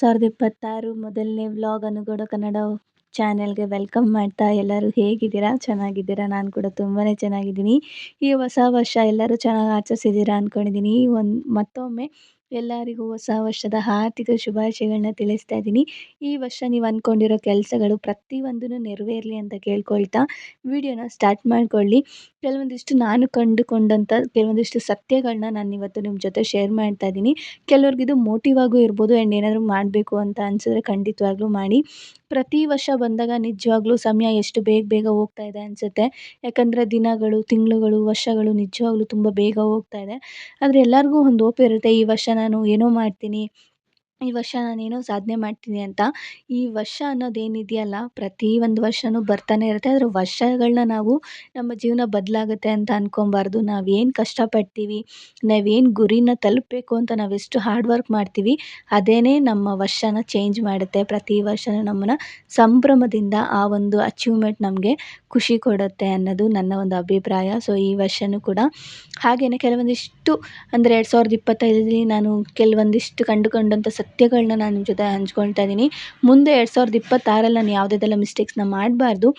ಸಾವಿರದ ಇಪ್ಪತ್ತಾರು ಮೊದಲನೇ ವ್ಲಾಗ್ ಅನುಗೂಡ ಕನ್ನಡ ಚಾನೆಲ್ಗೆ ವೆಲ್ಕಮ್ ಮಾಡ್ತಾ ಎಲ್ಲರೂ ಹೇಗಿದ್ದೀರಾ? ಚೆನ್ನಾಗಿದ್ದೀರಾ? ನಾನು ಕೂಡ ತುಂಬಾ ಚೆನ್ನಾಗಿದ್ದೀನಿ. ಈ ಹೊಸ ವರ್ಷ ಎಲ್ಲರೂ ಚೆನ್ನಾಗಿ ಆಚರಿಸಿದ್ದೀರಾ ಅಂದ್ಕೊಂಡಿದ್ದೀನಿ ಒಂದು ಮತ್ತೊಮ್ಮೆ ಎಲ್ಲರಿಗೂ ಹೊಸ ವರ್ಷದ ಹಾರ್ದಿಕ ಶುಭಾಶಯಗಳನ್ನ ತಿಳಿಸ್ತಾ ಇದ್ದೀನಿ ಈ ವರ್ಷ ನೀವು ಅಂದ್ಕೊಂಡಿರೋ ಕೆಲಸಗಳು ಪ್ರತಿಯೊಂದೂ ನೆರವೇರಲಿ ಅಂತ ಕೇಳ್ಕೊಳ್ತಾ ವಿಡಿಯೋನ ಸ್ಟಾರ್ಟ್ ಮಾಡ್ಕೊಳ್ಳಿ. ಕೆಲವೊಂದಿಷ್ಟು ನಾನು ಕಂಡುಕೊಂಡಂಥ ಕೆಲವೊಂದಿಷ್ಟು ಸತ್ಯಗಳನ್ನ ನಾನು ಇವತ್ತು ನಿಮ್ಮ ಜೊತೆ ಶೇರ್ ಮಾಡ್ತಾ ಇದ್ದೀನಿ ಕೆಲವ್ರಿಗೆ ಇದು ಮೋಟಿವ್ ಆಗು ಇರ್ಬೋದು ಆ್ಯಂಡ್ ಏನಾದರೂ ಮಾಡಬೇಕು ಅಂತ ಅನಿಸಿದ್ರೆ ಖಂಡಿತವಾಗ್ಲೂ ಮಾಡಿ. ಪ್ರತಿ ವರ್ಷ ಬಂದಾಗ ನಿಜವಾಗ್ಲೂ ಸಮಯ ಎಷ್ಟು ಬೇಗ ಬೇಗ ಹೋಗ್ತಾ ಇದೆ ಅನಿಸುತ್ತೆ. ಯಾಕಂದರೆ ದಿನಗಳು, ತಿಂಗಳುಗಳು, ವರ್ಷಗಳು ನಿಜವಾಗ್ಲೂ ತುಂಬ ಬೇಗ ಹೋಗ್ತಾ ಇದೆ. ಆದರೆ ಎಲ್ಲರಿಗೂ ಒಂದು ಹೋಪ್ ಇರುತ್ತೆ, ಈ ವರ್ಷ ನಾನು ಏನೋ ಮಾಡ್ತೀನಿ ಈ ವರ್ಷ ನಾನು ಏನೋ ಸಾಧನೆ ಮಾಡ್ತೀನಿ ಅಂತ, ಈ ವರ್ಷ ಅನ್ನೋದೇನಿದೆಯಲ್ಲ, ಪ್ರತಿ ಒಂದು ವರ್ಷವೂ ಬರ್ತಾನೆ ಇರುತ್ತೆ. ಆದರೆ ವರ್ಷಗಳನ್ನ ನಾವು ನಮ್ಮ ಜೀವನ ಬದಲಾಗುತ್ತೆ ಅಂತ ಅಂದ್ಕೊಬಾರ್ದು ನಾವೇನು ಕಷ್ಟಪಡ್ತೀವಿ, ನಾವೇನು ಗುರಿನ ತಲುಪಬೇಕು ಅಂತ ನಾವೆಷ್ಟು ಹಾರ್ಡ್ ವರ್ಕ್ ಮಾಡ್ತೀವಿ, ಅದೇನೇ ನಮ್ಮ ವರ್ಷನ ಚೇಂಜ್ ಮಾಡುತ್ತೆ. ಪ್ರತಿ ವರ್ಷವೂ ನಮ್ಮನ್ನು ಸಂಭ್ರಮದಿಂದ ಆ ಒಂದು ಅಚೀವ್ಮೆಂಟ್ ನಮಗೆ ಖುಷಿ ಕೊಡುತ್ತೆ ಅನ್ನೋದು ನನ್ನ ಒಂದು ಅಭಿಪ್ರಾಯ. ಸೊ ಈ ವರ್ಷನೂ ಕೂಡ ಹಾಗೆಯೇ ಕೆಲವೊಂದಿಷ್ಟು ಅಂದರೆ ಎರಡು ಸಾವಿರದ ಇಪ್ಪತ್ತೈದರಲ್ಲಿ ನಾನು ಕೆಲವೊಂದಿಷ್ಟು ಕಂಡುಕೊಂಡಂಥ ಸತ್ಯಗಳನ್ನ ನಾನು ನಿಮ್ಮ ಜೊತೆ ಹಂಚ್ಕೊಳ್ತಾ ಇದ್ದೀನಿ. ಮುಂದೆ ಎರಡು ಸಾವಿರದ ಇಪ್ಪತ್ತಾರಲ್ಲಿ ನಾನು ಯಾವುದೇದೆಲ್ಲ ಮಿಸ್ಟೇಕ್ಸ್ನ ಮಾಡಬಾರ್ದು,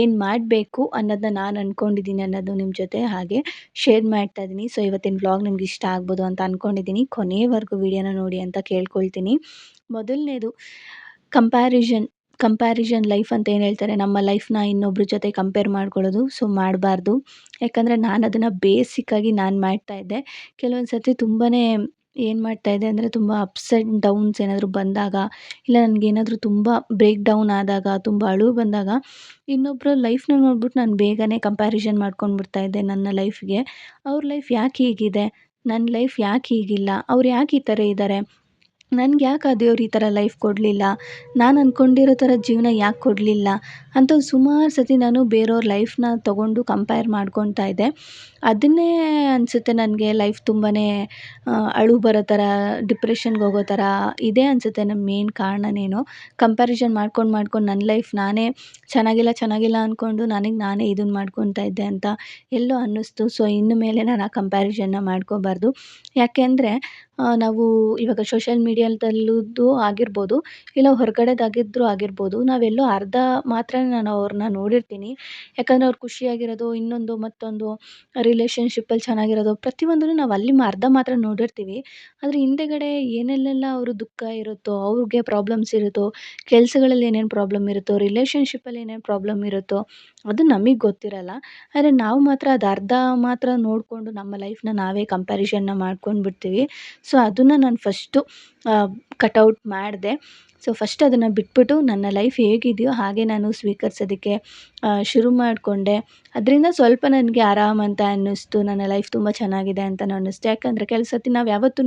ಏನು ಮಾಡಬೇಕು ಅನ್ನೋದನ್ನ ನಾನು ಅಂದ್ಕೊಂಡಿದ್ದೀನಿ ಅನ್ನೋದು ನಿಮ್ಮ ಜೊತೆ ಹಾಗೆ ಶೇರ್ ಮಾಡ್ತಾ ಇದ್ದೀನಿ. ಸೊ ಇವತ್ತಿನ ವ್ಲಾಗ್ ನಿಮ್ಗೆ ಇಷ್ಟ ಆಗ್ಬೋದು ಅಂತ ಅಂದ್ಕೊಂಡಿದ್ದೀನಿ ಕೊನೆಯವರೆಗೂ ವಿಡಿಯೋನ ನೋಡಿ ಅಂತ ಕೇಳ್ಕೊಳ್ತೀನಿ. ಮೊದಲನೇದು ಕಂಪ್ಯಾರಿಸನ್ ಕಂಪ್ಯಾರಿಸನ್ ಲೈಫ್ ಅಂತ ಏನು ಹೇಳ್ತಾರೆ? ನಮ್ಮ ಲೈಫ್ನ ಇನ್ನೊಬ್ರ ಜೊತೆ ಕಂಪೇರ್ ಮಾಡ್ಕೊಳ್ಳೋದು ಸೊ ಮಾಡಬಾರ್ದು. ಯಾಕಂದರೆ ನಾನು ಅದನ್ನು ಬೇಸಿಕ್ಕಾಗಿ ನಾನು ಮಾಡ್ತಾಯಿದ್ದೆ ಕೆಲವೊಂದು ಸರ್ತಿ ತುಂಬಾ ಏನು ಮಾಡ್ತಾಯಿದ್ದೆ ಅಂದರೆ ತುಂಬ ಅಪ್ಸ್ ಆ್ಯಂಡ್ ಡೌನ್ಸ್ ಏನಾದರೂ ಬಂದಾಗ, ಇಲ್ಲ ನನಗೇನಾದರೂ ತುಂಬ ಬ್ರೇಕ್ ಡೌನ್ ಆದಾಗ, ತುಂಬ ಅಳು ಬಂದಾಗ ಇನ್ನೊಬ್ಬರ ಲೈಫ್ನ ನೋಡ್ಬಿಟ್ಟು ನಾನು ಬೇಗನೆ ಕಂಪ್ಯಾರಿಸನ್ ಮಾಡ್ಕೊಂಡು ಬಿಡ್ತಾಯಿದ್ದೆ ನನ್ನ ಲೈಫ್ಗೆ ಅವ್ರ ಲೈಫ್ ಯಾಕೆ ಹೀಗಿದೆ? ನನ್ನ ಲೈಫ್ ಯಾಕೆ ಹೀಗಿಲ್ಲ? ಅವ್ರು ಯಾಕೆ ಈ ಥರ ಇದ್ದಾರೆ ನನ್ಗೆ ಯಾಕೆ ಆ ದೇವ್ರು ಈ ಥರ ಲೈಫ್ ಕೊಡಲಿಲ್ಲ? ನಾನು ಅಂದ್ಕೊಂಡಿರೋ ಥರ ಜೀವನ ಯಾಕೆ ಕೊಡಲಿಲ್ಲ? ಅಂತ ಸುಮಾರು ಸತಿ ನಾನು ಬೇರೆಯವ್ರ ಲೈಫ್ನ ತೊಗೊಂಡು ಕಂಪೇರ್ ಮಾಡ್ಕೊತಾ ಇದ್ದೆ. ಅದನ್ನೇ ಅನಿಸುತ್ತೆ ನನಗೆ ಲೈಫ್ ತುಂಬಾ ಅಳು ಬರೋ ಥರ ಡಿಪ್ರೆಷನ್ಗೆ ಹೋಗೋ ಥರ ಇದೇ ಅನಿಸುತ್ತೆ ನಮ್ಮ ಮೇನ್ ಕಾರಣನೇನೋ. ಕಂಪ್ಯಾರಿಸನ್ ಮಾಡ್ಕೊಂಡು ಮಾಡ್ಕೊಂಡು ನನ್ನ ಲೈಫ್ ನಾನೇ ಚೆನ್ನಾಗಿಲ್ಲ ಚೆನ್ನಾಗಿಲ್ಲ ಅಂದ್ಕೊಂಡು ನನಗೆ ನಾನೇ ಇದನ್ನು ಮಾಡ್ಕೊತಾ ಇದ್ದೆ ಅಂತ ಎಲ್ಲೋ ಅನ್ನಿಸ್ತು. ಸೊ ಇನ್ನು ಮೇಲೆ ನಾನು ಆ ಕಂಪ್ಯಾರಿಸನ್ನ ಮಾಡ್ಕೋಬಾರ್ದು. ಯಾಕೆ ಅಂದರೆ ನಾವು ಇವಾಗ ಸೋಷಲ್ ಮೀಡಿಯಾದಲ್ಲೂ ಆಗಿರ್ಬೋದು, ಇಲ್ಲ ಹೊರಗಡೆದಾಗಿದ್ರೂ ಆಗಿರ್ಬೋದು, ನಾವೆಲ್ಲೋ ಅರ್ಧ ಮಾತ್ರ ನಾನು ಅವ್ರನ್ನ ನೋಡಿರ್ತೀನಿ. ಯಾಕಂದರೆ ಅವ್ರು ಖುಷಿಯಾಗಿರೋದು, ಇನ್ನೊಂದು ಮತ್ತೊಂದು ರಿಲೇಷನ್ಶಿಪ್ಪಲ್ಲಿ ಚೆನ್ನಾಗಿರೋದು, ಪ್ರತಿಯೊಂದನ್ನು ನಾವು ಅಲ್ಲಿ ಅರ್ಧ ಮಾತ್ರ ನೋಡಿರ್ತೀವಿ. ಆದರೆ ಹಿಂದೆಗಡೆ ಏನೆಲ್ಲೆಲ್ಲ ಅವರು ದುಃಖ ಇರುತ್ತೋ, ಅವ್ರಿಗೆ ಪ್ರಾಬ್ಲಮ್ಸ್ ಇರುತ್ತೋ, ಕೆಲಸಗಳಲ್ಲಿ ಏನೇನು ಪ್ರಾಬ್ಲಮ್ ಇರುತ್ತೋ ರಿಲೇಷನ್ಶಿಪ್ಪಲ್ಲಿ ಏನೇನು ಪ್ರಾಬ್ಲಮ್ ಇರುತ್ತೋ ಅದು ನಮಗೆ ಗೊತ್ತಿರಲ್ಲ. ಆದರೆ ನಾವು ಮಾತ್ರ ಅದು ಅರ್ಧ ಮಾತ್ರ ನೋಡಿಕೊಂಡು ನಮ್ಮ ಲೈಫ್ನ ನಾವೇ ಕಂಪ್ಯಾರಿಸನ್ನ ಮಾಡ್ಕೊಂಡು ಬಿಡ್ತೀವಿ. ಸೊ ಅದನ್ನು ನಾನು ಫಸ್ಟು ಕಟೌಟ್ ಮಾಡಿದೆ. ಸೊ ಫಸ್ಟ್ ಅದನ್ನು ಬಿಟ್ಬಿಟ್ಟು ನನ್ನ ಲೈಫ್ ಹೇಗಿದೆಯೋ ಹಾಗೆ ನಾನು ಸ್ವೀಕರಿಸೋದಕ್ಕೆ ಶುರು ಮಾಡಿಕೊಂಡೆ. ಅದರಿಂದ ಸ್ವಲ್ಪ ನನಗೆ ಆರಾಮ ಅಂತ ಅನ್ನಿಸ್ತು. ನನ್ನ ಲೈಫ್ ತುಂಬ ಚೆನ್ನಾಗಿದೆ ಅಂತ ಅನ್ನಿಸ್ತು. ಯಾಕಂದರೆ ಕೆಲವು ಸರ್ತಿ ನಾವು ಯಾವತ್ತೂ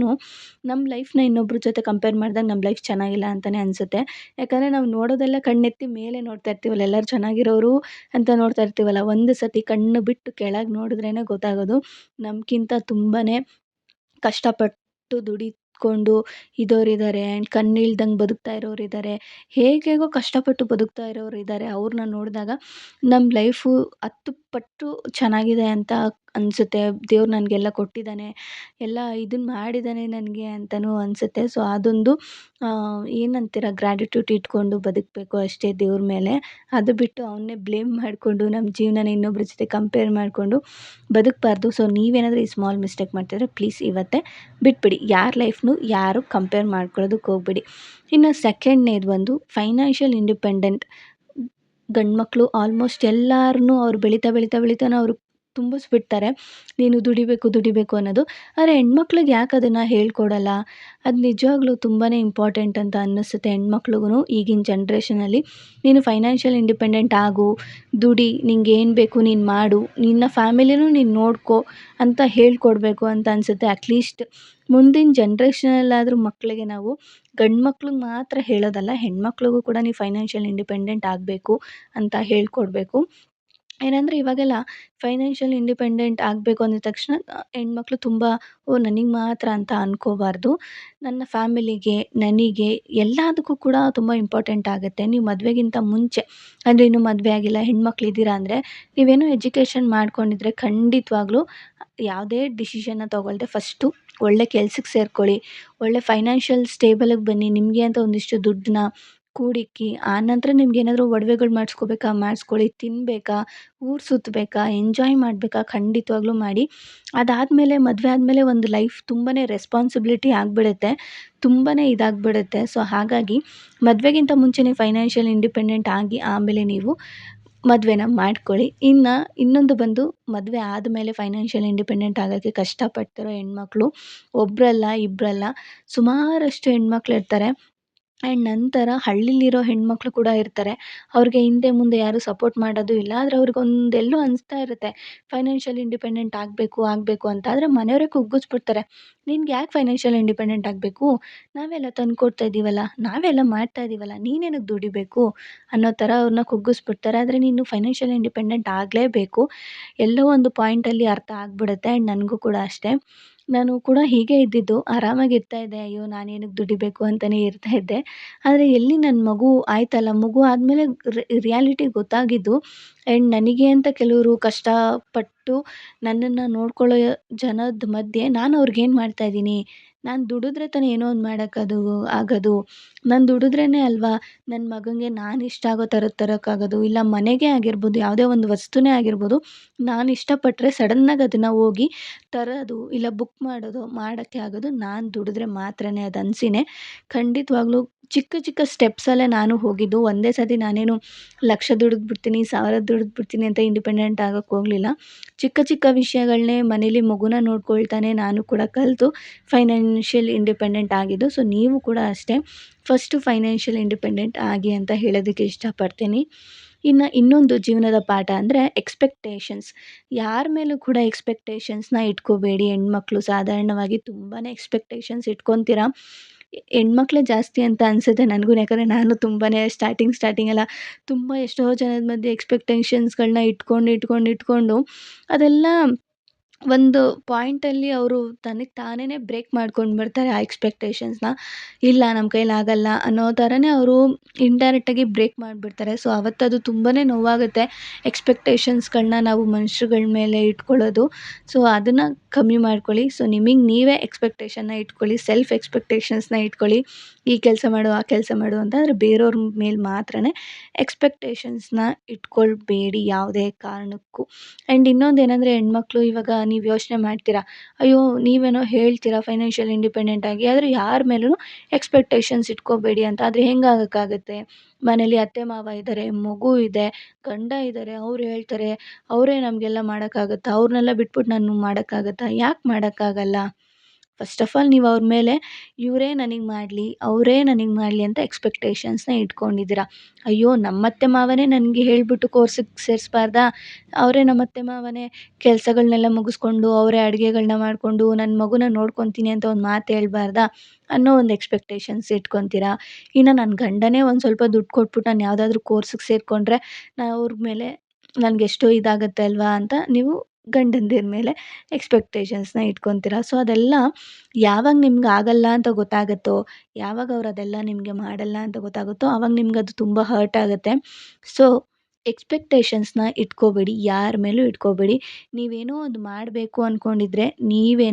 ನಮ್ಮ ಲೈಫ್ನ ಇನ್ನೊಬ್ರ ಜೊತೆ ಕಂಪೇರ್ ಮಾಡಿದಾಗ ನಮ್ಮ ಲೈಫ್ ಚೆನ್ನಾಗಿಲ್ಲ ಅಂತಲೇ ಅನಿಸುತ್ತೆ. ಯಾಕಂದರೆ ನಾವು ನೋಡೋದೆಲ್ಲ ಕಣ್ಣೆತ್ತಿ ಮೇಲೆ ನೋಡ್ತಾ ಇರ್ತೀವಲ್ಲ, ಎಲ್ಲರೂ ಚೆನ್ನಾಗಿರೋರು ಅಂತ ನೋಡ್ತಾ ಇರ್ತೀವಲ್ಲ, ಒಂದು ಸರ್ತಿ ಕಣ್ಣು ಬಿಟ್ಟು ಕೆಳಗೆ ನೋಡಿದ್ರೇ ಗೊತ್ತಾಗೋದು. ನಮಗಿಂತ ತುಂಬಾ ಕಷ್ಟಪಟ್ಟು ದುಡಿದ್ಕೊಂಡು ಇದ್ದೋರು ಇದ್ದಾರೆ ಆ್ಯಂಡ್ ಕಣ್ಣಿಲ್ದಂಗೆ ಬದುಕ್ತಾ ಇರೋರು ಇದ್ದಾರೆ ಹೇಗೇಗೋ ಕಷ್ಟಪಟ್ಟು ಬದುಕ್ತಾ ಇರೋರು ಇದ್ದಾರೆ ಅವ್ರನ್ನ ನೋಡಿದಾಗ ನಮ್ಮ ಲೈಫು ಹತ್ತು ಪಟ್ಟು ಚೆನ್ನಾಗಿದೆ ಅಂತ ಅನಿಸುತ್ತೆ. ದೇವ್ರು ನನಗೆಲ್ಲ ಕೊಟ್ಟಿದ್ದಾನೆ. ಎಲ್ಲ ಇದನ್ನು ಮಾಡಿದ್ದಾನೆ ನನಗೆ ಅಂತಲೂ ಅನಿಸುತ್ತೆ. ಸೊ, ಅದೊಂದು ಏನಂತೀರ ಗ್ರ್ಯಾಟಿಟ್ಯೂಡ್ ಇಟ್ಕೊಂಡು ಬದುಕಬೇಕು ಅಷ್ಟೇ ದೇವ್ರ ಮೇಲೆ. ಅದು ಬಿಟ್ಟು ಅವನ್ನೇ ಬ್ಲೇಮ್ ಮಾಡಿಕೊಂಡು ನಮ್ಮ ಜೀವನನ ಇನ್ನೊಬ್ರ ಜೊತೆ ಕಂಪೇರ್ ಮಾಡಿಕೊಂಡು ಬದುಕಬಾರ್ದು. ಸೊ, ನೀವೇನಾದರೂ ಈ ಸ್ಮಾಲ್ ಮಿಸ್ಟೇಕ್ ಮಾಡ್ತಿದ್ರೆ ಪ್ಲೀಸ್ ಇವತ್ತೇ ಬಿಟ್ಬಿಡಿ. ಯಾರ ಲೈಫ್ನು ಯಾರು ಕಂಪೇರ್ ಮಾಡ್ಕೊಳ್ಳೋದಕ್ಕೆ ಹೋಗ್ಬೇಡಿ. ಇನ್ನು ಸೆಕೆಂಡ್ನೇದು ಬಂದು ಫೈನಾನ್ಷಿಯಲ್ ಇಂಡಿಪೆಂಡೆಂಟ್ ಗಂಡು ಮಕ್ಕಳು ಆಲ್ಮೋಸ್ಟ್ ಎಲ್ಲಾರನ್ನೂ ಅವ್ರು ಬೆಳೀತಾ ಬೆಳೀತಾ ಬೆಳೀತಾನೆ ಅವರು ತುಂಬಿಸ್ಬಿಡ್ತಾರೆ ನೀನು ದುಡಿಬೇಕು ದುಡಿಬೇಕು ಅನ್ನೋದು. ಆದರೆ ಹೆಣ್ಮಕ್ಳಿಗೆ ಯಾಕೆ ಅದನ್ನು ಹೇಳ್ಕೊಡಲ್ಲ? ಅದು ನಿಜವಾಗ್ಲೂ ತುಂಬಾ ಇಂಪಾರ್ಟೆಂಟ್ ಅಂತ ಅನ್ನಿಸುತ್ತೆ ಹೆಣ್ಮಕ್ಳಿಗೂ ಈಗಿನ ಜನ್ರೇಷನಲ್ಲಿ ನೀನು ಫೈನಾನ್ಷಿಯಲ್ ಇಂಡಿಪೆಂಡೆಂಟ್ ಆಗು, ದುಡಿ ನಿಂಗೆ ಏನು ಬೇಕು ನೀನು ಮಾಡು, ನಿನ್ನ ಫ್ಯಾಮಿಲಿನೂ ನೀನು ನೋಡ್ಕೋ ಅಂತ ಹೇಳ್ಕೊಡ್ಬೇಕು ಅಂತ ಅನಿಸುತ್ತೆ ಅಟ್ಲೀಸ್ಟ್ ಮುಂದಿನ ಜನ್ರೇಷನಲ್ಲಾದರೂ ಮಕ್ಕಳಿಗೆ ನಾವು ಗಂಡು ಮಕ್ಳಿಗೆ ಮಾತ್ರ ಹೇಳೋದಲ್ಲ, ಹೆಣ್ಮಕ್ಳಿಗೂ ಕೂಡ ನೀವು ಫೈನಾನ್ಷಿಯಲ್ ಇಂಡಿಪೆಂಡೆಂಟ್ ಆಗಬೇಕು ಅಂತ ಹೇಳ್ಕೊಡ್ಬೇಕು. ಏನಂದರೆ ಇವಾಗೆಲ್ಲ ಫೈನಾನ್ಷಿಯಲ್ ಇಂಡಿಪೆಂಡೆಂಟ್ ಆಗಬೇಕು ಅಂದಿದ ತಕ್ಷಣ ಹೆಣ್ಮಕ್ಳು ತುಂಬ, ಓ, ನನಗೆ ಮಾತ್ರ ಅಂತ ಅನ್ಕೋಬಾರ್ದು. ನನ್ನ ಫ್ಯಾಮಿಲಿಗೆ, ನನಗೆ ಎಲ್ಲದಕ್ಕೂ ಕೂಡ ತುಂಬ ಇಂಪಾರ್ಟೆಂಟ್ ಆಗುತ್ತೆ. ನೀವು ಮದುವೆಗಿಂತ ಮುಂಚೆ, ಅಂದರೆ ಇನ್ನೂ ಮದುವೆ ಆಗಿಲ್ಲ, ಹೆಣ್ಮಕ್ಳು ಇದ್ದೀರಾ ಅಂದರೆ ನೀವೇನೋ ಎಜುಕೇಷನ್ ಮಾಡ್ಕೊಂಡಿದ್ರೆ ಖಂಡಿತವಾಗ್ಲೂ ಯಾವುದೇ ಡಿಸಿಷನ್ನ ತೊಗೊಳ್ದೆ ಫಸ್ಟು ಒಳ್ಳೆ ಕೆಲ್ಸಕ್ಕೆ ಸೇರ್ಕೊಳ್ಳಿ. ಒಳ್ಳೆ ಫೈನಾನ್ಷಿಯಲ್ ಸ್ಟೇಬಲಿಗೆ ಬನ್ನಿ. ನಿಮಗೆ ಅಂತ ಒಂದಿಷ್ಟು ದುಡ್ಡನ್ನ ಕೂಡಿಕ್ಕಿ ಆನಂತರ ನಿಮ್ಗೆ ಏನಾದರೂ ಒಡವೆಗಳು ಮಾಡಿಸ್ಕೋಬೇಕಾ, ಮಾಡಿಸ್ಕೊಳ್ಳಿ ತಿನ್ನಬೇಕಾ ಊರು ಸುತ್ತಬೇಕಾ ಎಂಜಾಯ್ ಮಾಡಬೇಕಾ ಖಂಡಿತವಾಗ್ಲೂ ಮಾಡಿ. ಅದಾದಮೇಲೆ, ಮದುವೆ ಆದಮೇಲೆ ಒಂದು ಲೈಫ್ ತುಂಬಾ ರೆಸ್ಪಾನ್ಸಿಬಿಲಿಟಿ ಆಗಿಬಿಡುತ್ತೆ ತುಂಬಾ ಇದಾಗಿಬಿಡುತ್ತೆ. ಸೊ ಹಾಗಾಗಿ ಮದುವೆಗಿಂತ ಮುಂಚೆನೇ ಫೈನಾನ್ಷಿಯಲ್ ಇಂಡಿಪೆಂಡೆಂಟ್ ಆಗಿ ಆಮೇಲೆ ನೀವು ಮದುವೆನ ಮಾಡ್ಕೊಳ್ಳಿ. ಇನ್ನು, ಇನ್ನೊಂದು ಬಂದು ಮದುವೆ ಆದಮೇಲೆ ಫೈನಾನ್ಷಿಯಲ್ ಇಂಡಿಪೆಂಡೆಂಟ್ ಆಗೋಕ್ಕೆ ಕಷ್ಟಪಡ್ತಿರೋ ಹೆಣ್ಮಕ್ಳು ಒಬ್ಬರಲ್ಲ ಇಬ್ಬರಲ್ಲ ಸುಮಾರಷ್ಟು ಹೆಣ್ಮಕ್ಳು ಇರ್ತಾರೆ. ಆ್ಯಂಡ್ ನಂತರ ಹಳ್ಳಿಲಿರೋ ಹೆಣ್ಮಕ್ಳು ಕೂಡ ಇರ್ತಾರೆ. ಅವ್ರಿಗೆ ಹಿಂದೆ ಮುಂದೆ ಯಾರೂ ಸಪೋರ್ಟ್ ಮಾಡೋದು ಇಲ್ಲ. ಆದರೆ ಅವ್ರಿಗೊಂದು ಎಲ್ಲೋ ಅನಿಸ್ತಾ ಇರುತ್ತೆ. ಫೈನಾನ್ಷಿಯಲ್ ಇಂಡಿಪೆಂಡೆಂಟ್ ಆಗಬೇಕು ಆಗಬೇಕು ಅಂತ. ಆದರೆ ಮನೆಯವರೇ ಕುಗ್ಗಿಸ್ಬಿಡ್ತಾರೆ. ನಿನ್ಗೆ ಯಾಕೆ ಫೈನಾನ್ಷಿಯಲ್ ಇಂಡಿಪೆಂಡೆಂಟ್ ಆಗಬೇಕು? ನಾವೆಲ್ಲ ತಂದುಕೊಡ್ತಾ ಇದ್ದೀವಲ್ಲ ನಾವೆಲ್ಲ ಮಾಡ್ತಾ ಇದ್ದೀವಲ್ಲ ನೀನೇನಕ್ಕೆ ದುಡಿಬೇಕು ಅನ್ನೋ ಥರ ಅವ್ರನ್ನ ಕುಗ್ಗಿಸ್ಬಿಡ್ತಾರೆ. ಆದರೆ ನೀನು ಫೈನಾನ್ಷಿಯಲ್ ಇಂಡಿಪೆಂಡೆಂಟ್ ಆಗಲೇಬೇಕು. ಎಲ್ಲೋ ಒಂದು ಪಾಯಿಂಟಲ್ಲಿ ಅರ್ಥ ಆಗಿಬಿಡುತ್ತೆ. ಆ್ಯಂಡ್ ನನಗೂ ಕೂಡ ಅಷ್ಟೇ. ನಾನು ಕೂಡ ಹೀಗೆ ಇದ್ದಿದ್ದು, ಆರಾಮಾಗಿ ಇರ್ತಾಯಿದ್ದೆ ಅಯ್ಯೋ ನಾನೇನಕ್ಕೆ ದುಡಿಬೇಕು ಅಂತಲೇ ಇರ್ತಾಯಿದ್ದೆ ಆದರೆ ಎಲ್ಲಿ ನನ್ನ ಮಗು ಆಯ್ತಲ್ಲ, ಮಗು ಆದಮೇಲೆ ರಿಯಾಲಿಟಿ ಗೊತ್ತಾಗಿದ್ದು ಆ್ಯಂಡ್ ನನಗೆ ಅಂತ ಕೆಲವರು ಕಷ್ಟಪಟ್ಟು ನನ್ನನ್ನು ನೋಡ್ಕೊಳ್ಳೋ ಜನದ ಮಧ್ಯೆ ನಾನು ಅವ್ರಿಗೇನು ಮಾಡ್ತಾಯಿದ್ದೀನಿ ನಾನು ದುಡಿದ್ರೆ ತಾನೇ ಏನೋ ಒಂದು ಮಾಡೋಕ್ಕದು ಆಗೋದು. ನಾನು ದುಡಿದ್ರೇ ಅಲ್ವಾ? ನನ್ನ ಮಗನಿಗೆ ನಾನು ಇಷ್ಟ ಆಗೋ ಥರದ್ದು ತರೋಕ್ಕಾಗೋದು, ಇಲ್ಲ ಮನೆಗೆ ಆಗಿರ್ಬೋದು, ಯಾವುದೇ ಒಂದು ವಸ್ತುನೇ ಆಗಿರ್ಬೋದು, ನಾನು ಇಷ್ಟಪಟ್ಟರೆ ಸಡನ್ನಾಗಿ ಅದನ್ನು ಹೋಗಿ ತರೋದು, ಇಲ್ಲ ಬುಕ್ ಮಾಡೋದು, ಮಾಡೋಕ್ಕೆ ಆಗೋದು, ನಾನು ದುಡಿದ್ರೆ ಮಾತ್ರನೇ ಅದು ಅನ್ಸಿನೇ. ಖಂಡಿತವಾಗ್ಲೂ ಚಿಕ್ಕ ಚಿಕ್ಕ ಸ್ಟೆಪ್ಸಲ್ಲೇ ನಾನು ಹೋಗಿದ್ದು. ಒಂದೇ ಸತಿ ನಾನೇನು ಲಕ್ಷ ದುಡಿದು ಬಿಡ್ತೀನಿ, ಸಾವಿರ ದುಡಿದು ಬಿಡ್ತೀನಿ ಅಂತ ಇಂಡಿಪೆಂಡೆಂಟ್ ಆಗೋಕ್ಕೆ ಹೋಗಲಿಲ್ಲ. ಚಿಕ್ಕ ಚಿಕ್ಕ ವಿಷಯಗಳನ್ನೇ ಮನೇಲಿ ಮಗುನ ನೋಡ್ಕೊಳ್ತಾನೆ ನಾನು ಕೂಡ ಕಲಿತು ಫೈನಾನ್ಷಿಯಲ್ ಇಂಡಿಪೆಂಡೆಂಟ್ ಆಗಿದ್ದು. ಸೊ ನೀವು ಕೂಡ ಅಷ್ಟೇ. ಫಸ್ಟು ಫೈನಾನ್ಷಿಯಲ್ ಇಂಡಿಪೆಂಡೆಂಟ್ ಆಗಿ ಅಂತ ಹೇಳೋದಕ್ಕೆ ಇಷ್ಟಪಡ್ತೀನಿ. ಇನ್ನು ಇನ್ನೊಂದು ಜೀವನದ ಪಾಠ ಅಂದರೆ ಎಕ್ಸ್ಪೆಕ್ಟೇಷನ್ಸ್. ಯಾರ ಮೇಲೂ ಕೂಡ ಎಕ್ಸ್ಪೆಕ್ಟೇಷನ್ಸ್ನ ಇಟ್ಕೋಬೇಡಿ. ಹೆಣ್ಮಕ್ಳು ಸಾಧಾರಣವಾಗಿ ತುಂಬಾ ಎಕ್ಸ್ಪೆಕ್ಟೇಷನ್ಸ್ ಇಟ್ಕೊತೀರ? ಹೆಣ್ಮಕ್ಳೇ ಜಾಸ್ತಿ ಅಂತ ಅನಿಸುತ್ತೆ ನನಗೂ ಯಾಕಂದರೆ ನಾನು ತುಂಬಾ ಸ್ಟಾರ್ಟಿಂಗ್ ಸ್ಟಾರ್ಟಿಂಗ್ ಎಲ್ಲ ತುಂಬ ಎಷ್ಟೋ ಜನದ ಮಧ್ಯೆ ಎಕ್ಸ್ಪೆಕ್ಟೇಷನ್ಸ್ಗಳನ್ನ ಇಟ್ಕೊಂಡು ಇಟ್ಕೊಂಡು ಇಟ್ಕೊಂಡು ಅದೆಲ್ಲ ಒಂದು ಪಾಯಿಂಟಲ್ಲಿ ಅವರು ತನಗೆ ತಾನೇ ಬ್ರೇಕ್ ಮಾಡ್ಕೊಂಡು ಬಿಡ್ತಾರೆ ಆ ಎಕ್ಸ್ಪೆಕ್ಟೇಷನ್ಸ್ನ ಇಲ್ಲ ನಮ್ಮ ಕೈಲಿ ಆಗೋಲ್ಲ ಅನ್ನೋ ಥರನೇ ಅವರು ಇಂಡೈರೆಕ್ಟಾಗಿ ಬ್ರೇಕ್ ಮಾಡಿಬಿಡ್ತಾರೆ. ಸೊ ಅವತ್ತದು ತುಂಬಾ ನೋವಾಗುತ್ತೆ ಎಕ್ಸ್ಪೆಕ್ಟೇಷನ್ಸ್ಗಳನ್ನ ನಾವು ಮನುಷ್ಯರುಗಳ ಮೇಲೆ ಇಟ್ಕೊಳ್ಳೋದು. ಸೊ ಅದನ್ನು ಕಮ್ಮಿ ಮಾಡ್ಕೊಳ್ಳಿ. ಸೊ ನಿಮಗೆ ನೀವೇ ಎಕ್ಸ್ಪೆಕ್ಟೇಷನ್ನ ಇಟ್ಕೊಳ್ಳಿ ಸೆಲ್ಫ್ ಎಕ್ಸ್ಪೆಕ್ಟೇಷನ್ಸ್ನ ಇಟ್ಕೊಳ್ಳಿ. ಈ ಕೆಲಸ ಮಾಡು, ಆ ಕೆಲಸ ಮಾಡು ಅಂತ ಅಂದರೆ ಬೇರೆಯವ್ರ ಮೇಲೆ ಮಾತ್ರನೇ ಎಕ್ಸ್ಪೆಕ್ಟೇಷನ್ಸ್ನ ಇಟ್ಕೊಳ್ಬೇಡಿ ಯಾವುದೇ ಕಾರಣಕ್ಕೂ. ಆ್ಯಂಡ್ ಇನ್ನೊಂದು ಏನಂದರೆ ಹೆಣ್ಮಕ್ಳು ಇವಾಗ ನೀವು ಯೋಚನೆ ಮಾಡ್ತೀರಾ? ಅಯ್ಯೋ, ನೀವೇನೋ ಹೇಳ್ತೀರಾ ಫೈನಾನ್ಷಿಯಲ್ ಇಂಡಿಪೆಂಡೆಂಟ್ ಆಗಿ, ಆದರೆ ಯಾರ ಮೇಲೂ ಎಕ್ಸ್ಪೆಕ್ಟೇಷನ್ಸ್ ಇಟ್ಕೋಬೇಡಿ ಅಂತ. ಆದರೆ ಹೆಂಗೆ ಆಗೋಕ್ಕಾಗತ್ತೆ ಮನೇಲಿ ಅತ್ತೆ, ಮಾವ ಇದ್ದಾರೆ ಮಗು ಇದೆ, ಗಂಡ ಇದ್ದಾರೆ ಅವ್ರು ಹೇಳ್ತಾರೆ, ಅವರೇ ನಮಗೆಲ್ಲ ಮಾಡೋಕ್ಕಾಗತ್ತಾ? ಅವ್ರನ್ನೆಲ್ಲ ಬಿಟ್ಬಿಟ್ಟು ನಾನು ಮಾಡೋಕ್ಕಾಗತ್ತಾ? ಯಾಕೆ ಮಾಡೋಕ್ಕಾಗಲ್ಲ? ಫಸ್ಟ್ ಆಫ್ ಆಲ್ ನೀವು ಅವ್ರ ಮೇಲೆ ಇವರೇ ನನಗೆ ಮಾಡಲಿ, ಅವರೇ ನನಗೆ ಮಾಡಲಿ ಅಂತ ಎಕ್ಸ್ಪೆಕ್ಟೇಷನ್ಸ್ನ ಇಟ್ಕೊಂಡಿದ್ದೀರ? ಅಯ್ಯೋ ನಮ್ಮ ಅತ್ತೆ ಮಾವನೇ ನನಗೆ ಹೇಳಿಬಿಟ್ಟು ಕೋರ್ಸಿಗೆ ಸೇರಿಸ್ಬಾರ್ದಾ? ಅವರೇ ನಮ್ಮ ಅತ್ತೆ ಮಾವನೇ ಕೆಲಸಗಳ್ನೆಲ್ಲ ಮುಗಿಸ್ಕೊಂಡು, ಅವರೇ ಅಡುಗೆಗಳ್ನ ಮಾಡಿಕೊಂಡು ನನ್ನ ಮಗುನ ನೋಡ್ಕೊತೀನಿ ಅಂತ ಒಂದು ಮಾತು ಹೇಳ್ಬಾರ್ದಾ ಅನ್ನೋ ಒಂದು ಎಕ್ಸ್ಪೆಕ್ಟೇಷನ್ಸ್ ಇಟ್ಕೊತೀರ? ಇನ್ನು ನನ್ನ ಗಂಡನೇ ಒಂದು ಸ್ವಲ್ಪ ದುಡ್ಡು ಕೊಟ್ಬಿಟ್ಟು ನಾನು ಯಾವುದಾದ್ರೂ ಕೋರ್ಸಿಗೆ ಸೇರಿಕೊಂಡ್ರೆ ನಾನು ಅವ್ರ ಮೇಲೆ ನನಗೆಷ್ಟೋ ಇದಾಗುತ್ತೆ ಅಲ್ವಾ ಅಂತ ನೀವು ಗಂಡಂದಿರ ಮೇಲೆ ಎಕ್ಸ್ಪೆಕ್ಟೇಷನ್ಸ್ನ ಇಟ್ಕೊತೀರ. ಸೊ ಅದೆಲ್ಲ ಯಾವಾಗ ನಿಮ್ಗೆ ಆಗಲ್ಲ ಅಂತ ಗೊತ್ತಾಗುತ್ತೋ, ಯಾವಾಗ ಅವ್ರು ಅದೆಲ್ಲ ನಿಮಗೆ ಮಾಡಲ್ಲ ಅಂತ ಗೊತ್ತಾಗುತ್ತೋ ಆವಾಗ ನಿಮ್ಗೆ ಅದು ತುಂಬ ಹರ್ಟ್ ಆಗುತ್ತೆ. ಸೊ ಎಕ್ಸ್ಪೆಕ್ಟೇಷನ್ಸ್ನ ಇಟ್ಕೋಬೇಡಿ, ಯಾರ ಮೇಲೂ ಇಟ್ಕೋಬೇಡಿ. ನೀವೇನೋ ಒಂದು ಮಾಡಬೇಕು ಅಂದ್ಕೊಂಡಿದ್ರೆ ನೀವೇ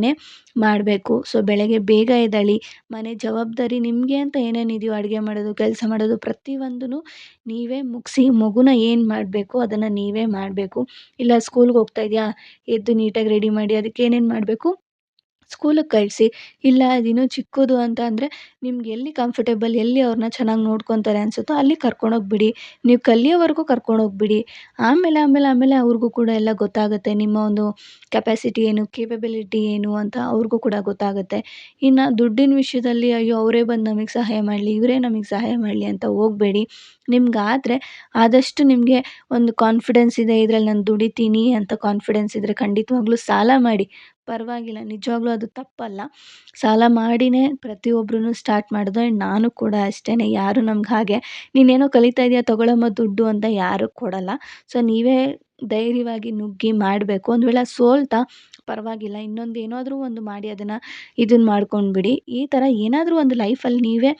ಮಾಡಬೇಕು. ಸೊ ಬೆಳಗ್ಗೆ ಬೇಗ ಎದ್ದೇಳಿ, ಮನೆ ಜವಾಬ್ದಾರಿ ನಿಮಗೆ ಅಂತ ಏನೇನಿದೆಯೋ ಅಡುಗೆ ಮಾಡೋದು, ಕೆಲಸ ಮಾಡೋದು ಪ್ರತಿಯೊಂದೂ ನೀವೇ ಮುಗಿಸಿ, ಮಗುನ ಏನು ಮಾಡಬೇಕು ಅದನ್ನು ನೀವೇ ಮಾಡಬೇಕು. ಇಲ್ಲ ಸ್ಕೂಲ್ಗೆ ಹೋಗ್ತಾ ಇದೆಯಾ, ಎದ್ದು ನೀಟಾಗಿ ರೆಡಿ ಮಾಡಿ, ಅದಕ್ಕೆ ಏನೇನು ಮಾಡಬೇಕು? ಸ್ಕೂಲಿಗೆ ಕಳಿಸಿ, ಇಲ್ಲ ಅದಿನ್ನೂ ಚಿಕ್ಕದು ಅಂತ ಅಂದರೆ ನಿಮ್ಗೆ ಎಲ್ಲಿ ಕಂಫರ್ಟೇಬಲ್ ಎಲ್ಲಿ ಅವ್ರನ್ನ ಚೆನ್ನಾಗಿ ನೋಡ್ಕೊತಾರೆ ಅನಿಸುತ್ತೋ ಅಲ್ಲಿ ಕರ್ಕೊಂಡೋಗ್ಬಿಡಿ. ನೀವು ಕಲಿಯೋವರೆಗೂ ಕರ್ಕೊಂಡೋಗ್ಬಿಡಿ. ಆಮೇಲೆ ಆಮೇಲೆ ಆಮೇಲೆ ಅವ್ರಿಗೂ ಕೂಡ ಎಲ್ಲ ಗೊತ್ತಾಗುತ್ತೆ, ನಿಮ್ಮ ಒಂದು ಕೆಪಾಸಿಟಿ ಏನು ಕೇಪಬಿಲಿಟಿ ಏನು ಅಂತ ಅವ್ರಿಗೂ ಕೂಡ ಗೊತ್ತಾಗುತ್ತೆ. ಇನ್ನು ದುಡ್ಡಿನ ವಿಷಯದಲ್ಲಿ ಅಯ್ಯೋ, ಅವರೇ ಬಂದು ನಮಗೆ ಸಹಾಯ ಮಾಡಲಿ, ಇವರೇ ನಮಗೆ ಸಹಾಯ ಮಾಡಲಿ ಅಂತ ಹೋಗಬೇಡಿ. ನಿಮ್ಗಾದರೆ ಆದಷ್ಟು ನಿಮಗೆ ಒಂದು ಕಾನ್ಫಿಡೆನ್ಸ್ ಇದೆ, ಇದ್ರಲ್ಲಿ ನಾನು ದುಡಿತೀನಿ ಅಂತ ಕಾನ್ಫಿಡೆನ್ಸ್ ಇದ್ದರೆ ಖಂಡಿತವಾಗ್ಲೂ ಸಾಲ ಮಾಡಿ. ಪರವಾಗಿಲ್ಲ, ನಿಜವಾಗ್ಲೂ ಅದು ತಪ್ಪಲ್ಲ. ಸಾಲ ಮಾಡಿಯೇ ಪ್ರತಿಯೊಬ್ರೂ ಸ್ಟಾರ್ಟ್ ಮಾಡೋದು ಆ್ಯಂಡ್ ನಾನು ಕೂಡ ಅಷ್ಟೇ ಯಾರು ನಮ್ಗೆ ಹಾಗೆ ನೀನೇನೋ ಕಲಿತಾ ಇದ್ದೀಯ ತಗೊಳ್ಳಮ್ಮ ದುಡ್ಡು ಅಂತ ಯಾರೂ ಕೊಡಲ್ಲ. ಸೊ ನೀವೇ ಧೈರ್ಯವಾಗಿ ನುಗ್ಗಿ ಮಾಡಬೇಕು. ಒಂದು ವೇಳೆ ಸೋಲ್ತಾ ಪರವಾಗಿಲ್ಲ, ಇನ್ನೊಂದು ಏನಾದರೂ ಒಂದು ಮಾಡಿ ಅದನ್ನು ಇದನ್ನು ಮಾಡ್ಕೊಂಡ್ಬಿಡಿ ಈ ಥರ ಏನಾದರೂ ಒಂದು ಲೈಫಲ್ಲಿ ನೀವೇ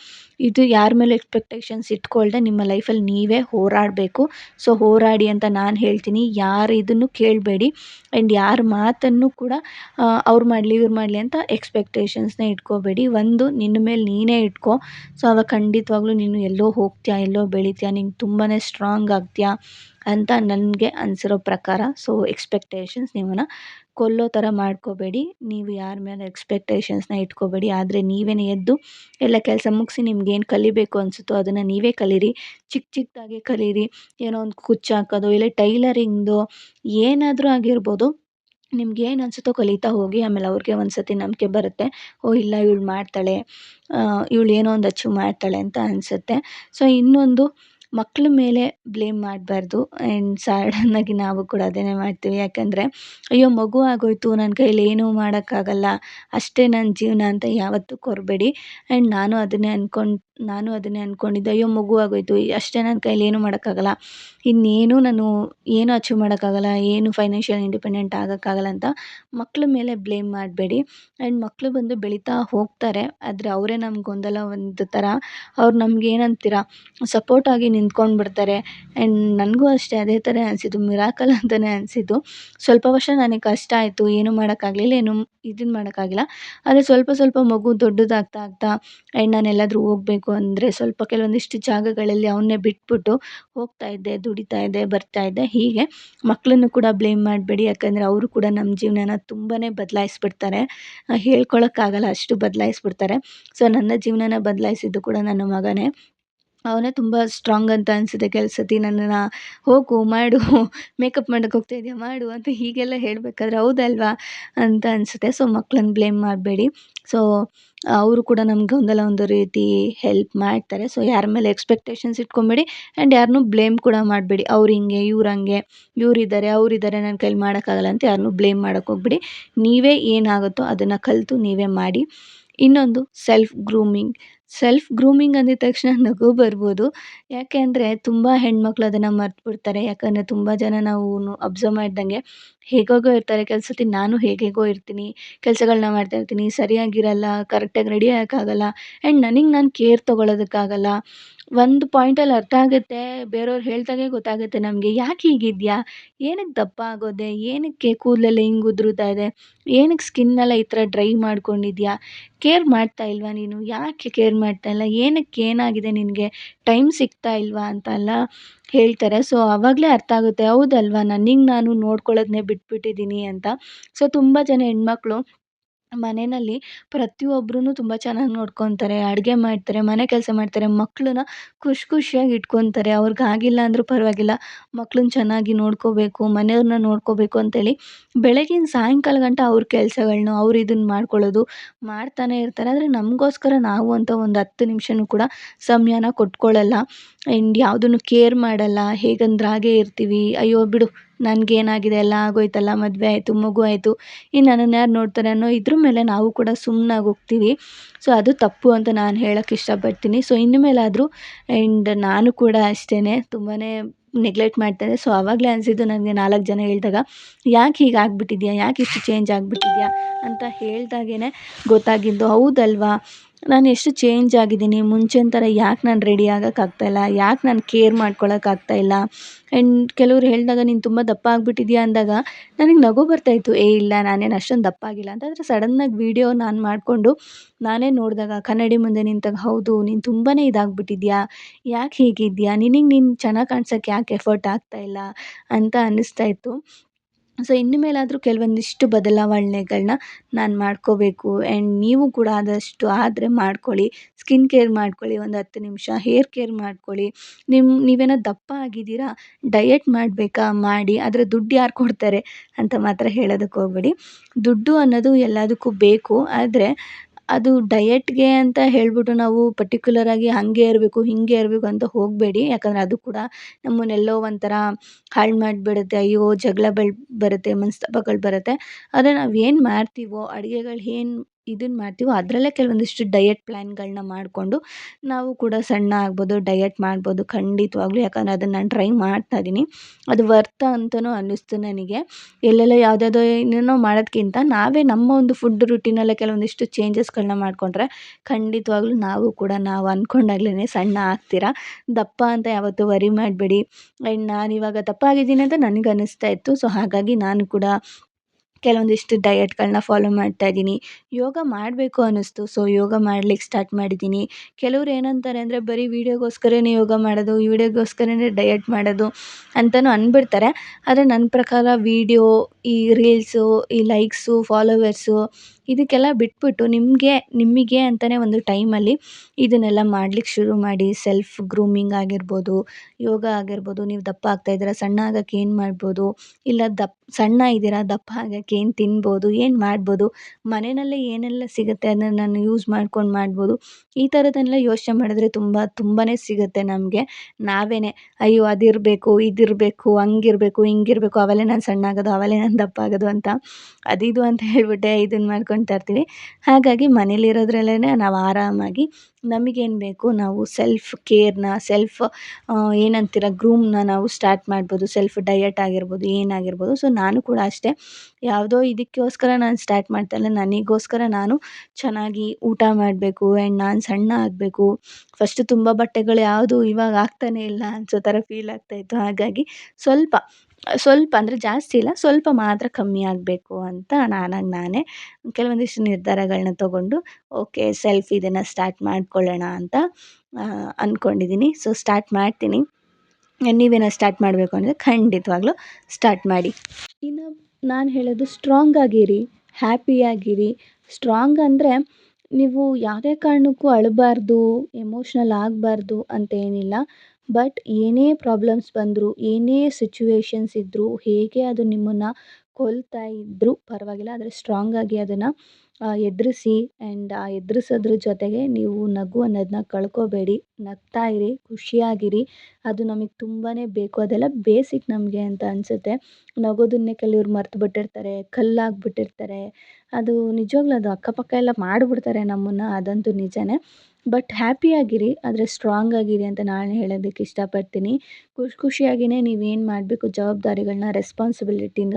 ಇದು ಯಾರ ಮೇಲೆ ಎಕ್ಸ್ಪೆಕ್ಟೇಷನ್ಸ್ ಇಟ್ಕೊಳ್ಳದೆ ನಿಮ್ಮ ಲೈಫಲ್ಲಿ ನೀವೇ ಹೋರಾಡಬೇಕು. ಸೊ ಹೋರಾಡಿ ಅಂತ ನಾನು ಹೇಳ್ತೀನಿ. ಯಾರು ಇದನ್ನು ಕೇಳಬೇಡಿ. ಆ್ಯಂಡ್ ಯಾರ ಮಾತನ್ನು ಕೂಡ ಅವ್ರು ಮಾಡಲಿ, ಇವ್ರು ಮಾಡಲಿ ಅಂತ ಎಕ್ಸ್ಪೆಕ್ಟೇಷನ್ಸ್ನ ಇಟ್ಕೋಬೇಡಿ. ಒಂದು, ನಿನ್ನ ಮೇಲೆ ನೀನೇ ಇಟ್ಕೋ. ಸೊ ಅವಾಗ ಖಂಡಿತವಾಗ್ಲೂ ನೀನು ಎಲ್ಲೋ ಹೋಗ್ತೀಯಾ, ಎಲ್ಲೋ ಬೆಳಿತೀಯಾ ನೀನು ತುಂಬಾ ಸ್ಟ್ರಾಂಗ್ ಆಗ್ತೀಯಾ ಅಂತ ನನಗೆ ಅನಿಸಿರೋ ಪ್ರಕಾರ ಸೊ ಎಕ್ಸ್ಪೆಕ್ಟೇಷನ್ಸ್ ನಿಮ್ಮನ್ನು ಕೊಲ್ಲೋ ಥರ ಮಾಡ್ಕೋಬೇಡಿ. ನೀವು ಯಾರ ಮೇಲೆ ಎಕ್ಸ್ಪೆಕ್ಟೇಷನ್ಸ್ನ ಇಟ್ಕೋಬೇಡಿ. ಆದರೆ ನೀವೇ ಎದ್ದು ಎಲ್ಲ ಕೆಲಸ ಮುಗಿಸಿ ನಿಮ್ಗೇನು ಕಲಿಬೇಕು ಅನಿಸುತ್ತೋ ಅದನ್ನು ನೀವೇ ಕಲೀರಿ. ಚಿಕ್ಕ ಚಿಕ್ಕದಾಗಿ ಕಲೀರಿ. ಏನೋ ಒಂದು ಕುಚ್ಚು ಹಾಕೋದು ಇಲ್ಲ ಟೈಲರಿಂಗ್ದು ಏನಾದರೂ ಆಗಿರ್ಬೋದು, ನಿಮ್ಗೆ ಏನು ಅನಿಸುತ್ತೋ ಕಲಿತಾ ಹೋಗಿ. ಆಮೇಲೆ ಅವ್ರಿಗೆ ಒಂದು ಸತಿ ನಂಬಿಕೆ ಬರುತ್ತೆ. ಓ, ಇಲ್ಲ ಇವಳು ಮಾಡ್ತಾಳೆ. ಇವಳು ಏನೋ ಒಂದು ಅಚೀವ್ ಮಾಡ್ತಾಳೆ ಅಂತ ಅನಿಸುತ್ತೆ. ಸೊ ಇನ್ನೊಂದು ಮಕ್ಳ ಮೇಲೆ ಬ್ಲೇಮ್ ಮಾಡಬಾರ್ದು. ಆ್ಯಂಡ್ ಸಡನ್ನಾಗಿ ನಾವು ಕೂಡ ಅದನ್ನೇ ಮಾಡ್ತೀವಿ. ಯಾಕಂದರೆ, ಅಯ್ಯೋ, ಮಗು ಆಗೋಯಿತು. ನನ್ನ ಕೈಯಲ್ಲಿ ಏನೂ ಮಾಡೋಕ್ಕಾಗಲ್ಲ. ಅಷ್ಟೇ ನನ್ನ ಜೀವನ ಅಂತ ಯಾವತ್ತೂ ಕೊರಬೇಡಿ. ಆ್ಯಂಡ್ ನಾನು ಅದನ್ನೇ ಅಂದ್ಕೊಂಡು ನಾನು ಅದನ್ನೇ ಅಂದ್ಕೊಂಡಿದ್ದೆ ಅಯ್ಯೋ ಮಗು ಆಗೋಯಿತು ಅಷ್ಟೇ ನನ್ನ ಕೈಯಲ್ಲಿ ಏನೂ ಮಾಡೋಕ್ಕಾಗಲ್ಲ, ಇನ್ನೇನು ನಾನು ಏನು ಅಚೀವ್ ಮಾಡೋಕ್ಕಾಗಲ್ಲ, ಏನು ಫೈನಾನ್ಷಿಯಲ್ ಇಂಡಿಪೆಂಡೆಂಟ್ ಆಗೋಕ್ಕಾಗಲ್ಲ ಅಂತ ಮಕ್ಳ ಮೇಲೆ ಬ್ಲೇಮ್ ಮಾಡಬೇಡಿ. ಆ್ಯಂಡ್ ಮಕ್ಕಳು ಬಂದು ಬೆಳೀತಾ ಹೋಗ್ತಾರೆ, ಆದರೆ ಅವರೇ ನಮ್ಗೆ ಗೊಂದಲ ಒಂದು ಥರ ಅವ್ರು ನಮ್ಗೆ ಏನಂತೀರ ಸಪೋರ್ಟಾಗಿ ನಿಂತ್ಕೊಂಡು ಬಿಡ್ತಾರೆ ಆ್ಯಂಡ್ ನನಗೂ ಅಷ್ಟೇ, ಅದೇ ಥರ ಅನಿಸಿದ್ದು ಮಿರಾಕಲ್ ಅಂತಲೇ ಅನಿಸಿದ್ದು. ಸ್ವಲ್ಪ ವರ್ಷ ನನಗೆ ಕಷ್ಟ ಆಯಿತು, ಏನೂ ಮಾಡೋಕ್ಕಾಗಲಿಲ್ಲ, ಏನು ಇದನ್ನು ಮಾಡೋಕ್ಕಾಗಿಲ್ಲ. ಆದರೆ ಸ್ವಲ್ಪ ಸ್ವಲ್ಪ ಮಗು ದೊಡ್ಡದಾಗ್ತಾ ಆಗ್ತಾ ಆ್ಯಂಡ್ ನಾನು ಎಲ್ಲಾದರೂ ಹೋಗ್ಬೇಕು ಅಂದರೆ ಸ್ವಲ್ಪ ಕೆಲವೊಂದಿಷ್ಟು ಜಾಗಗಳಲ್ಲಿ ಅವನ್ನೇ ಬಿಟ್ಬಿಟ್ಟು ಹೋಗ್ತಾ ಇದ್ದೆ, ದುಡಿತಾ ಇದ್ದೆ, ಬರ್ತಾ ಇದ್ದೆ. ಹೀಗೆ ಮಕ್ಕಳನ್ನು ಕೂಡ ಬ್ಲೇಮ್ ಮಾಡಬೇಡಿ. ಯಾಕಂದರೆ ಅವರು ಕೂಡ ನಮ್ಮ ಜೀವನನ ತುಂಬಾ ಬದಲಾಯಿಸ್ಬಿಡ್ತಾರೆ. ಹೇಳ್ಕೊಳಕ್ಕಾಗಲ್ಲ, ಅಷ್ಟು ಬದಲಾಯಿಸ್ಬಿಡ್ತಾರೆ. ಸೊ ನನ್ನ ಜೀವನನ ಬದಲಾಯಿಸಿದ್ದು ಕೂಡ ನನ್ನ ಮಗನೇ. ಅವನೇ ತುಂಬ ಸ್ಟ್ರಾಂಗ್ ಅಂತ ಅನಿಸಿದೆ ಕೆಲವು ಸರ್ತಿ ನನ್ನನ್ನು ಹೋಗು, ಮಾಡು ಮೇಕಪ್ ಮಾಡೋಕೆ ಹೋಗ್ತಾ ಇದೆಯಾ, ಮಾಡು ಅಂತ ಹೀಗೆಲ್ಲ ಹೇಳಬೇಕಾದ್ರೆ ಹೌದಲ್ವಾ ಅಂತ ಅನಿಸುತ್ತೆ. ಸೊ ಮಕ್ಳನ್ನು ಬ್ಲೇಮ್ ಮಾಡಬೇಡಿ. ಸೊ ಅವರು ಕೂಡ ನಮಗೆ ಒಂದಲ್ಲ ಒಂದು ರೀತಿ ಹೆಲ್ಪ್ ಮಾಡ್ತಾರೆ. ಸೊ ಯಾರ ಮೇಲೆ ಎಕ್ಸ್ಪೆಕ್ಟೇಷನ್ಸ್ ಇಟ್ಕೊಬೇಡಿ ಆ್ಯಂಡ್ ಯಾರನ್ನೂ ಬ್ಲೇಮ್ ಕೂಡ ಮಾಡಬೇಡಿ. ಅವ್ರು ಹಿಂಗೆ, ಇವ್ರು ಹಂಗೆ ಇವರಿದ್ದಾರೆ ಅವರಿದ್ದಾರೆ ನನ್ನ ಕೈಲಿ ಮಾಡೋಕ್ಕಾಗಲ್ಲ ಅಂತ ಯಾರನ್ನೂ ಬ್ಲೇಮ್ ಮಾಡೋಕ್ಕೆ ಹೋಗ್ಬೇಡಿ. ನೀವೇ ಏನಾಗುತ್ತೋ ಅದನ್ನು ಕಲಿತು ನೀವೇ ಮಾಡಿ. ಇನ್ನೊಂದು ಸೆಲ್ಫ್ ಗ್ರೂಮಿಂಗ್ ಸೆಲ್ಫ್ ಗ್ರೂಮಿಂಗ್ ಅಂದಿದ ತಕ್ಷಣ ನಗು ಬರ್ಬೋದು. ಯಾಕೆ ಅಂದರೆ ತುಂಬ ಹೆಣ್ಮಕ್ಳು ಅದನ್ನು ಮರ್ತು ಬಿಡ್ತಾರೆ ಯಾಕಂದರೆ ತುಂಬ ಜನ ನಾವು ಅಬ್ಸರ್ವ್ ಮಾಡಿದಂಗೆ ಹೇಗೇಗೋ ಇರ್ತಾರೆ. ಸತಿ ನಾನು ಹೇಗೇಗೋ ಇರ್ತೀನಿ. ಕೆಲಸಗಳನ್ನ ಮಾಡ್ತಾ ಇರ್ತೀನಿ. ಸರಿಯಾಗಿರಲ್ಲ. ಕರೆಕ್ಟಾಗಿ ರೆಡಿ ಆಗೋಕ್ಕಾಗಲ್ಲ. ಆ್ಯಂಡ್ ನನಗೆ ನಾನು ಕೇರ್ ತೊಗೊಳೋದಕ್ಕಾಗಲ್ಲ. ಒಂದು ಪಾಯಿಂಟಲ್ಲಿ ಅರ್ಥ ಆಗುತ್ತೆ, ಬೇರೆಯವ್ರು ಹೇಳ್ದಾಗೆ ಗೊತ್ತಾಗುತ್ತೆ ನಮಗೆ. ಯಾಕೆ ಹೀಗಿದೆಯಾ? ಏನಕ್ಕೆ ದಪ್ಪ ಆಗೋದೆ? ಏನಕ್ಕೆ ಕೂದಲೆಲ್ಲ ಹಿಂಗೆ ಉದುರುತ್ತಾ ಇದೆ? ಏನಕ್ಕೆ ಸ್ಕಿನ್ನೆಲ್ಲ ಈ ಥರ ಡ್ರೈ ಮಾಡ್ಕೊಂಡಿದ್ಯಾ? ಕೇರ್ ಮಾಡ್ತಾ ಇಲ್ವಾ ನೀನು? ಯಾಕೆ ಕೇರ್ ಮಾಡ್ತಾ ಇಲ್ಲ? ಏನಕ್ಕೆ ಏನಾಗಿದೆ ನಿನಗೆ? ಟೈಮ್ ಸಿಗ್ತಾ ಇಲ್ವಾ ಅಂತೆಲ್ಲ ಹೇಳ್ತಾರೆ. ಸೊ ಆವಾಗಲೇ ಅರ್ಥ ಆಗುತ್ತೆ. ಹೌದಲ್ವಾ? ನನಗೆ ನಾನು ನೋಡ್ಕೊಳ್ಳೋದನ್ನೇ ಬಿಟ್ಬಿಟ್ಟಿದ್ದೀನಿ ಅಂತ. ಸೊ ತುಂಬ ಜನ ಹೆಣ್ಮಕ್ಳು ಮನೆಯಲ್ಲಿ ಪ್ರತಿಯೊಬ್ರೂ ತುಂಬ ಚೆನ್ನಾಗಿ ನೋಡ್ಕೊತಾರೆ, ಅಡುಗೆ ಮಾಡ್ತಾರೆ, ಮನೆ ಕೆಲಸ ಮಾಡ್ತಾರೆ ಮಕ್ಕಳನ್ನ ಖುಷಿ ಖುಷಿಯಾಗಿ ಇಟ್ಕೊತಾರೆ. ಅವ್ರಿಗೆ ಆಗಿಲ್ಲ ಅಂದರೂ ಪರವಾಗಿಲ್ಲ ಮಕ್ಳನ್ನ ಚೆನ್ನಾಗಿ ನೋಡ್ಕೋಬೇಕು ಮನೆಯವ್ರನ್ನ ನೋಡ್ಕೋಬೇಕು ಅಂತೇಳಿ ಬೆಳಗಿನ ಸಾಯಂಕಾಲ ಗಂಟ ಅವ್ರ ಕೆಲಸಗಳನ್ನ ಅವ್ರು ಇದನ್ನು ಮಾಡ್ಕೊಳ್ಳೋದು, ಮಾಡ್ತಾನೆ ಇರ್ತಾರೆ. ಆದರೆ ನಮಗೋಸ್ಕರ ನಾವು ಅಂತ ಒಂದು ಹತ್ತು ನಿಮಿಷನೂ ಕೂಡ ಸಮಯನ ಕೊಟ್ಕೊಳ್ಳಲ್ಲ ಆ್ಯಂಡ್ ಯಾವುದನ್ನು ಕೇರ್ ಮಾಡಲ್ಲ ಹೇಗಂದ್ರೆ ಹಾಗೇ ಇರ್ತೀವಿ, ಅಯ್ಯೋ ಬಿಡು ನನಗೇನಾಗಿದೆ? ಎಲ್ಲ ಆಗೋಯ್ತಲ್ಲ, ಮದುವೆ ಆಯಿತು, ಮಗು ಆಯಿತು. ಇನ್ನು ನನ್ನನ್ನು ಯಾರು ನೋಡ್ತಾರೆ ಅನ್ನೋ ಇದ್ರ ಮೇಲೆ ನಾವು ಕೂಡ ಸುಮ್ಮನಾಗಿ ಹೋಗ್ತೀವಿ. ಸೊ, ಅದು ತಪ್ಪು ಅಂತ ನಾನು ಹೇಳೋಕ್ಕೆ ಇಷ್ಟಪಡ್ತೀನಿ. ಸೊ, ಇನ್ನು ಮೇಲಾದರೂ ಆ್ಯಂಡ್ ನಾನು ಕೂಡ ಅಷ್ಟೇ ತುಂಬಾ ನೆಗ್ಲೆಕ್ಟ್ ಮಾಡ್ತಾರೆ ಸೊ ಆವಾಗಲೇ ಅನಿಸಿದ್ದು ನನಗೆ ನಾಲ್ಕು ಜನ ಹೇಳಿದಾಗ, ಯಾಕೆ ಹೀಗೆ ಆಗಿಬಿಟ್ಟಿದ್ಯಾ? ಯಾಕೆ ಇಷ್ಟು ಚೇಂಜ್ ಆಗಿಬಿಟ್ಟಿದ್ಯಾ? ಅಂತ ಹೇಳ್ದಾಗೇ ಗೊತ್ತಾಗಿದ್ದು, ಹೌದಲ್ವಾ? ನಾನು ಎಷ್ಟು ಚೇಂಜ್ ಆಗಿದ್ದೀನಿ ಮುಂಚಿನ ಥರ ಯಾಕೆ ನಾನು ರೆಡಿ ಆಗೋಕ್ಕಾಗ್ತಾಯಿಲ್ಲ ಯಾಕೆ ನಾನು ಕೇರ್ ಮಾಡ್ಕೊಳಕ್ಕಾಗ್ತಾಯಿಲ್ಲ ಆ್ಯಂಡ್ ಕೆಲವ್ರು ಹೇಳಿದಾಗ ನೀನು ತುಂಬ ದಪ್ಪ ಆಗಿಬಿಟ್ಟಿದ್ಯಾ ಅಂದಾಗ, ನನಗೆ ನಗು ಬರ್ತಾಯಿತ್ತು ಏ, ಇಲ್ಲ, ನಾನೇನು ಅಷ್ಟೊಂದು ದಪ್ಪ ಆಗಿಲ್ಲ ಅಂತ ಆದರೆ ಸಡನ್ನಾಗಿ ವೀಡಿಯೋ ನಾನು ಮಾಡಿಕೊಂಡು ನಾನೇ ನೋಡಿದಾಗ ಕನ್ನಡಿ ಮುಂದೆ ನಿಂತಾಗ, ಹೌದು, ನೀನು ತುಂಬಾ ಇದಾಗ್ಬಿಟ್ಟಿದ್ಯಾ, ಯಾಕೆ ಹೀಗಿದ್ಯಾ? ನಿನಗೆ ನೀನು ಚೆನ್ನಾಗಿ ಕಾಣ್ಸೋಕ್ಕೆ ಯಾಕೆ ಎಫರ್ಟ್ ಆಗ್ತಾಯಿಲ್ಲ ಅಂತ ಅನ್ನಿಸ್ತಾ ಇತ್ತು. ಸೊ ಇನ್ನು ಮೇಲಾದರೂ ಕೆಲವೊಂದಿಷ್ಟು ಬದಲಾವಣೆಗಳನ್ನ ನಾನು ಮಾಡ್ಕೋಬೇಕು. ಆ್ಯಂಡ್ ನೀವು ಕೂಡ ಆದಷ್ಟು ಆದರೆ ಮಾಡ್ಕೊಳ್ಳಿ. ಸ್ಕಿನ್ ಕೇರ್ ಮಾಡ್ಕೊಳ್ಳಿ. ಒಂದು ಹತ್ತು ನಿಮಿಷ ಹೇರ್ ಕೇರ್ ಮಾಡ್ಕೊಳ್ಳಿ. ನಿಮ್ಮ ನೀವೇನೋ ದಪ್ಪ ಆಗಿದ್ದೀರಾ? ಡಯೆಟ್ ಮಾಡಬೇಕಾ? ಮಾಡಿ. ಆದರೆ ದುಡ್ಡು ಯಾರು ಕೊಡ್ತಾರೆ? ಅಂತ ಮಾತ್ರ ಹೇಳೋದಕ್ಕೆ ಹೋಗಬೇಡಿ ದುಡ್ಡು ಅನ್ನೋದು ಎಲ್ಲದಕ್ಕೂ ಬೇಕು. ಆದರೆ ಅದು ಡಯೆಟ್ಗೆ ಅಂತ ಹೇಳಿಬಿಟ್ಟು ನಾವು ಪರ್ಟಿಕ್ಯುಲರಾಗಿ ಹಾಗೆ ಇರಬೇಕು, ಹೀಗೆ ಇರಬೇಕು ಅಂತ ಹೋಗಬೇಡಿ. ಯಾಕಂದರೆ ಅದು ಕೂಡ ನಮ್ಮನ್ನೆಲ್ಲೋ ಒಂಥರ ಹಾಳು ಮಾಡಿಬಿಡುತ್ತೆ. ಅಯ್ಯೋ, ಜಗಳ ಬರುತ್ತೆ, ಮನಸ್ತಾಪಗಳು ಬರುತ್ತೆ. ಆದರೆ ನಾವು ಏನು ಮಾಡ್ತೀವೋ, ಅಡುಗೆಗಳು ಏನು ಇದನ್ನು ಮಾಡ್ತೀವೋ ಅದರಲ್ಲೇ ಕೆಲವೊಂದಿಷ್ಟು ಡಯಟ್ ಪ್ಲ್ಯಾನ್ಗಳನ್ನ ಮಾಡಿಕೊಂಡು ನಾವು ಕೂಡ ಸಣ್ಣ ಆಗ್ಬೋದು ಡಯಟ್ ಮಾಡ್ಬೋದು ಖಂಡಿತವಾಗ್ಲೂ. ಯಾಕಂದರೆ ಅದನ್ನು ನಾನು ಟ್ರೈ ಮಾಡ್ತಾ ಇದ್ದೀನಿ ಅದು ವರ್ತ ಅಂತಲೂ ಅನ್ನಿಸ್ತು ನನಗೆ. ಎಲ್ಲೆಲ್ಲೋ ಯಾವುದ್ಯಾವುದೋ ಏನೇನೋ ಮಾಡೋದ್ಕಿಂತ ನಾವೇ ನಮ್ಮ ಒಂದು ಫುಡ್ ರುಟೀನಲ್ಲೇ ಕೆಲವೊಂದಿಷ್ಟು ಚೇಂಜಸ್ಗಳನ್ನ ಮಾಡಿಕೊಂಡ್ರೆ ಖಂಡಿತವಾಗ್ಲೂ ನಾವು ಕೂಡ ನಾವು ಅಂದ್ಕೊಂಡಾಗ್ಲೇ ಸಣ್ಣ ಆಗ್ತೀರಾ? ದಪ್ಪ ಅಂತ ಯಾವತ್ತೂ ವರಿ ಮಾಡಬೇಡಿ. ಆ್ಯಂಡ್ ನಾನಿವಾಗ ದಪ್ಪ ಆಗಿದ್ದೀನಿ ಅಂತ ನನಗೆ ಅನ್ನಿಸ್ತಾ ಇತ್ತು. ಸೊ ಹಾಗಾಗಿ ನಾನು ಕೂಡ ಕೆಲವೊಂದಿಷ್ಟು ಡಯಟ್ಗಳನ್ನ ಫಾಲೋ ಮಾಡ್ತಾ ಇದ್ದೀನಿ. ಯೋಗ ಮಾಡಬೇಕು ಅನ್ನಿಸ್ತು. ಸೊ ಯೋಗ ಮಾಡ್ಲಿಕ್ಕೆ ಸ್ಟಾರ್ಟ್ ಮಾಡಿದ್ದೀನಿ. ಕೆಲವ್ರು ಏನಂತಾರೆ ಅಂದರೆ, ಬರೀ ವೀಡಿಯೋಗೋಸ್ಕರನೇ ಯೋಗ ಮಾಡೋದು ವಿಡಿಯೋಗೋಸ್ಕರನೇ ಡಯಟ್ ಮಾಡೋದು ಅಂತಲೂ ಅಂದ್ಬಿಡ್ತಾರೆ ಆದರೆ ನನ್ನ ಪ್ರಕಾರ ವೀಡಿಯೋ ಈ ರೀಲ್ಸು ಈ ಲೈಕ್ಸು ಫಾಲೋವರ್ಸು ಇದಕ್ಕೆಲ್ಲ ಬಿಟ್ಬಿಟ್ಟು ನಿಮಗೆ ನಿಮಗೆ ಅಂತಲೇ ಒಂದು ಟೈಮಲ್ಲಿ ಇದನ್ನೆಲ್ಲ ಮಾಡ್ಲಿಕ್ಕೆ ಶುರು ಮಾಡಿ. ಸೆಲ್ಫ್ ಗ್ರೂಮಿಂಗ್ ಆಗಿರ್ಬೋದು, ಯೋಗ ಆಗಿರ್ಬೋದು, ನೀವು ದಪ್ಪ ಆಗ್ತಾ ಇದ್ದೀರಾ, ಸಣ್ಣ ಆಗೋಕ್ಕೆ ಏನು ಮಾಡ್ಬೋದು? ಇಲ್ಲ ದಪ್ಪ ಸಣ್ಣ ಇದ್ದೀರಾ, ದಪ್ಪ ಆಗಕ್ಕೆ ಏನು ತಿನ್ಬೋದು, ಏನು ಮಾಡ್ಬೋದು? ಮನೆಯಲ್ಲೇ ಏನೆಲ್ಲ ಸಿಗುತ್ತೆ ಅದನ್ನು ನಾನು ಯೂಸ್ ಮಾಡ್ಕೊಂಡು ಮಾಡ್ಬೋದು? ಈ ಥರದ್ದನ್ನೆಲ್ಲ ಯೋಚನೆ ಮಾಡಿದ್ರೆ ತುಂಬ ತುಂಬಾ ಸಿಗುತ್ತೆ ನಮಗೆ. ನಾವೇ ಅಯ್ಯೋ ಅದಿರಬೇಕು, ಇದಿರಬೇಕು, ಹಂಗಿರ್ಬೇಕು, ಹಿಂಗಿರ್ಬೇಕು ಆವಾಗಲೇ ನಾನು ಸಣ್ಣ ಆಗೋದು ಆವಾಗಲೇ ನಾನು ದಪ್ಪ ಆಗೋದು ಅಂತ. ಅದಿದು ಅಂತ ಹೇಳ್ಬಿಟ್ಟೆ ಇದನ್ನು ಮಾಡ್ಕೊಳ್ತಾ ಇರ್ತೀವಿ. ಹಾಗಾಗಿ ಮನೇಲಿರೋದ್ರಲ್ಲೇ ನಾವು ಆರಾಮಾಗಿ ನಮಗೇನು ಬೇಕು ನಾವು ಸೆಲ್ಫ್ ಕೇರ್ನ ಸೆಲ್ಫ್ ಏನಂತೀರ ಗ್ರೂಮ್ನ ನಾವು ಸ್ಟಾರ್ಟ್ ಮಾಡ್ಬೋದು. ಸೆಲ್ಫ್ ಡಯಟ್ ಆಗಿರ್ಬೋದು, ಏನಾಗಿರ್ಬೋದು. ಸೊ ನಾನು ಕೂಡ ಅಷ್ಟೇ ಯಾವುದೋ ಇದಕ್ಕೋಸ್ಕರ ನಾನು ಸ್ಟಾರ್ಟ್ ಮಾಡ್ತಾ ಇಲ್ಲ. ನನಗೋಸ್ಕರ ನಾನು ಚೆನ್ನಾಗಿ ಊಟ ಮಾಡಬೇಕು ಆ್ಯಂಡ್ ನಾನು ಸಣ್ಣ ಆಗಬೇಕು. ಫಸ್ಟ್ ತುಂಬ ಬಟ್ಟೆಗಳು ಯಾವುದು ಇವಾಗ ಆಗ್ತಾನೇ ಇಲ್ಲ ಅನಿಸೋ ಥರ ಫೀಲ್ ಆಗ್ತಾಯಿತ್ತು ಹಾಗಾಗಿ ಸ್ವಲ್ಪ ಸ್ವಲ್ಪ ಅಂದರೆ ಜಾಸ್ತಿ ಇಲ್ಲ, ಸ್ವಲ್ಪ ಮಾತ್ರ ಕಮ್ಮಿ ಆಗಬೇಕು ಅಂತ ನಾನಾಗಿ ನಾನೇ ಕೆಲವೊಂದಿಷ್ಟು ನಿರ್ಧಾರಗಳನ್ನ ತಗೊಂಡು, ಓಕೆ ಸೆಲ್ಫ್ ಇದನ್ನು ಸ್ಟಾರ್ಟ್ ಮಾಡ್ಕೊಳ್ಳೋಣ ಅಂತ ಅಂದ್ಕೊಂಡಿದ್ದೀನಿ ಸೊ ಸ್ಟಾರ್ಟ್ ಮಾಡ್ತೀನಿ. ನೀವೇನ ಸ್ಟಾರ್ಟ್ ಮಾಡಬೇಕು ಅಂದರೆ ಖಂಡಿತವಾಗ್ಲೂ ಸ್ಟಾರ್ಟ್ ಮಾಡಿ. ಇನ್ನು ನಾನು ಹೇಳೋದು ಸ್ಟ್ರಾಂಗ್ ಆಗಿರಿ ಹ್ಯಾಪಿಯಾಗಿರಿ ಸ್ಟ್ರಾಂಗ್ ಅಂದರೆ ನೀವು ಯಾವುದೇ ಕಾರಣಕ್ಕೂ ಅಳಬಾರ್ದು, ಎಮೋಷ್ನಲ್ ಆಗಬಾರ್ದು ಅಂತ ಏನಿಲ್ಲ. ಬಟ್ ಏನೇ ಪ್ರಾಬ್ಲಮ್ಸ್ ಬಂದರೂ, ಏನೇ ಸಿಚುವೇಶನ್ಸ್ ಇದ್ದರೂ ಹೇಗೆ ಅದು ನಿಮ್ಮನ್ನು ಕೊಲ್ತಾ ಇದ್ದರೂ ಪರವಾಗಿಲ್ಲ, ಆದರೆ ಸ್ಟ್ರಾಂಗಾಗಿ ಅದನ್ನು ಎದುರಿಸಿ ಆ್ಯಂಡ್ ಆ ಎದುರಿಸೋದ್ರ ಜೊತೆಗೆ ನೀವು ನಗು ಅನ್ನೋದನ್ನ ಕಳ್ಕೊಬೇಡಿ. ನಗ್ತಾ ಇರಿ, ಖುಷಿಯಾಗಿರಿ. ಅದು ನಮಗೆ ತುಂಬಾ ಬೇಕು. ಅದೆಲ್ಲ ಬೇಸಿಕ್ ನಮಗೆ ಅಂತ ಅನಿಸುತ್ತೆ. ನಗೋದನ್ನೇ ಕೆಲವ್ರು ಮರ್ತು ಬಿಟ್ಟಿರ್ತಾರೆ ಕಲ್ಲಾಗ್ಬಿಟ್ಟಿರ್ತಾರೆ. ಅದು ನಿಜವಾಗ್ಲೂ ಅದು ಅಕ್ಕಪಕ್ಕ ಎಲ್ಲ ಮಾಡಿಬಿಡ್ತಾರೆ ನಮ್ಮನ್ನು, ಅದಂತೂ ನಿಜವೇ ಬಟ್ ಹ್ಯಾಪಿಯಾಗಿರಿ ಆದರೆ ಸ್ಟ್ರಾಂಗ್ ಆಗಿರಿ ಅಂತ ನಾನು ಹೇಳೋದಕ್ಕೆ ಇಷ್ಟಪಡ್ತೀನಿ. ಖುಷಿ ಖುಷಿಯಾಗಿಯೇ ನೀವೇನು ಮಾಡಬೇಕು ಜವಾಬ್ದಾರಿಗಳನ್ನ ರೆಸ್ಪಾನ್ಸಿಬಿಲಿಟಿನ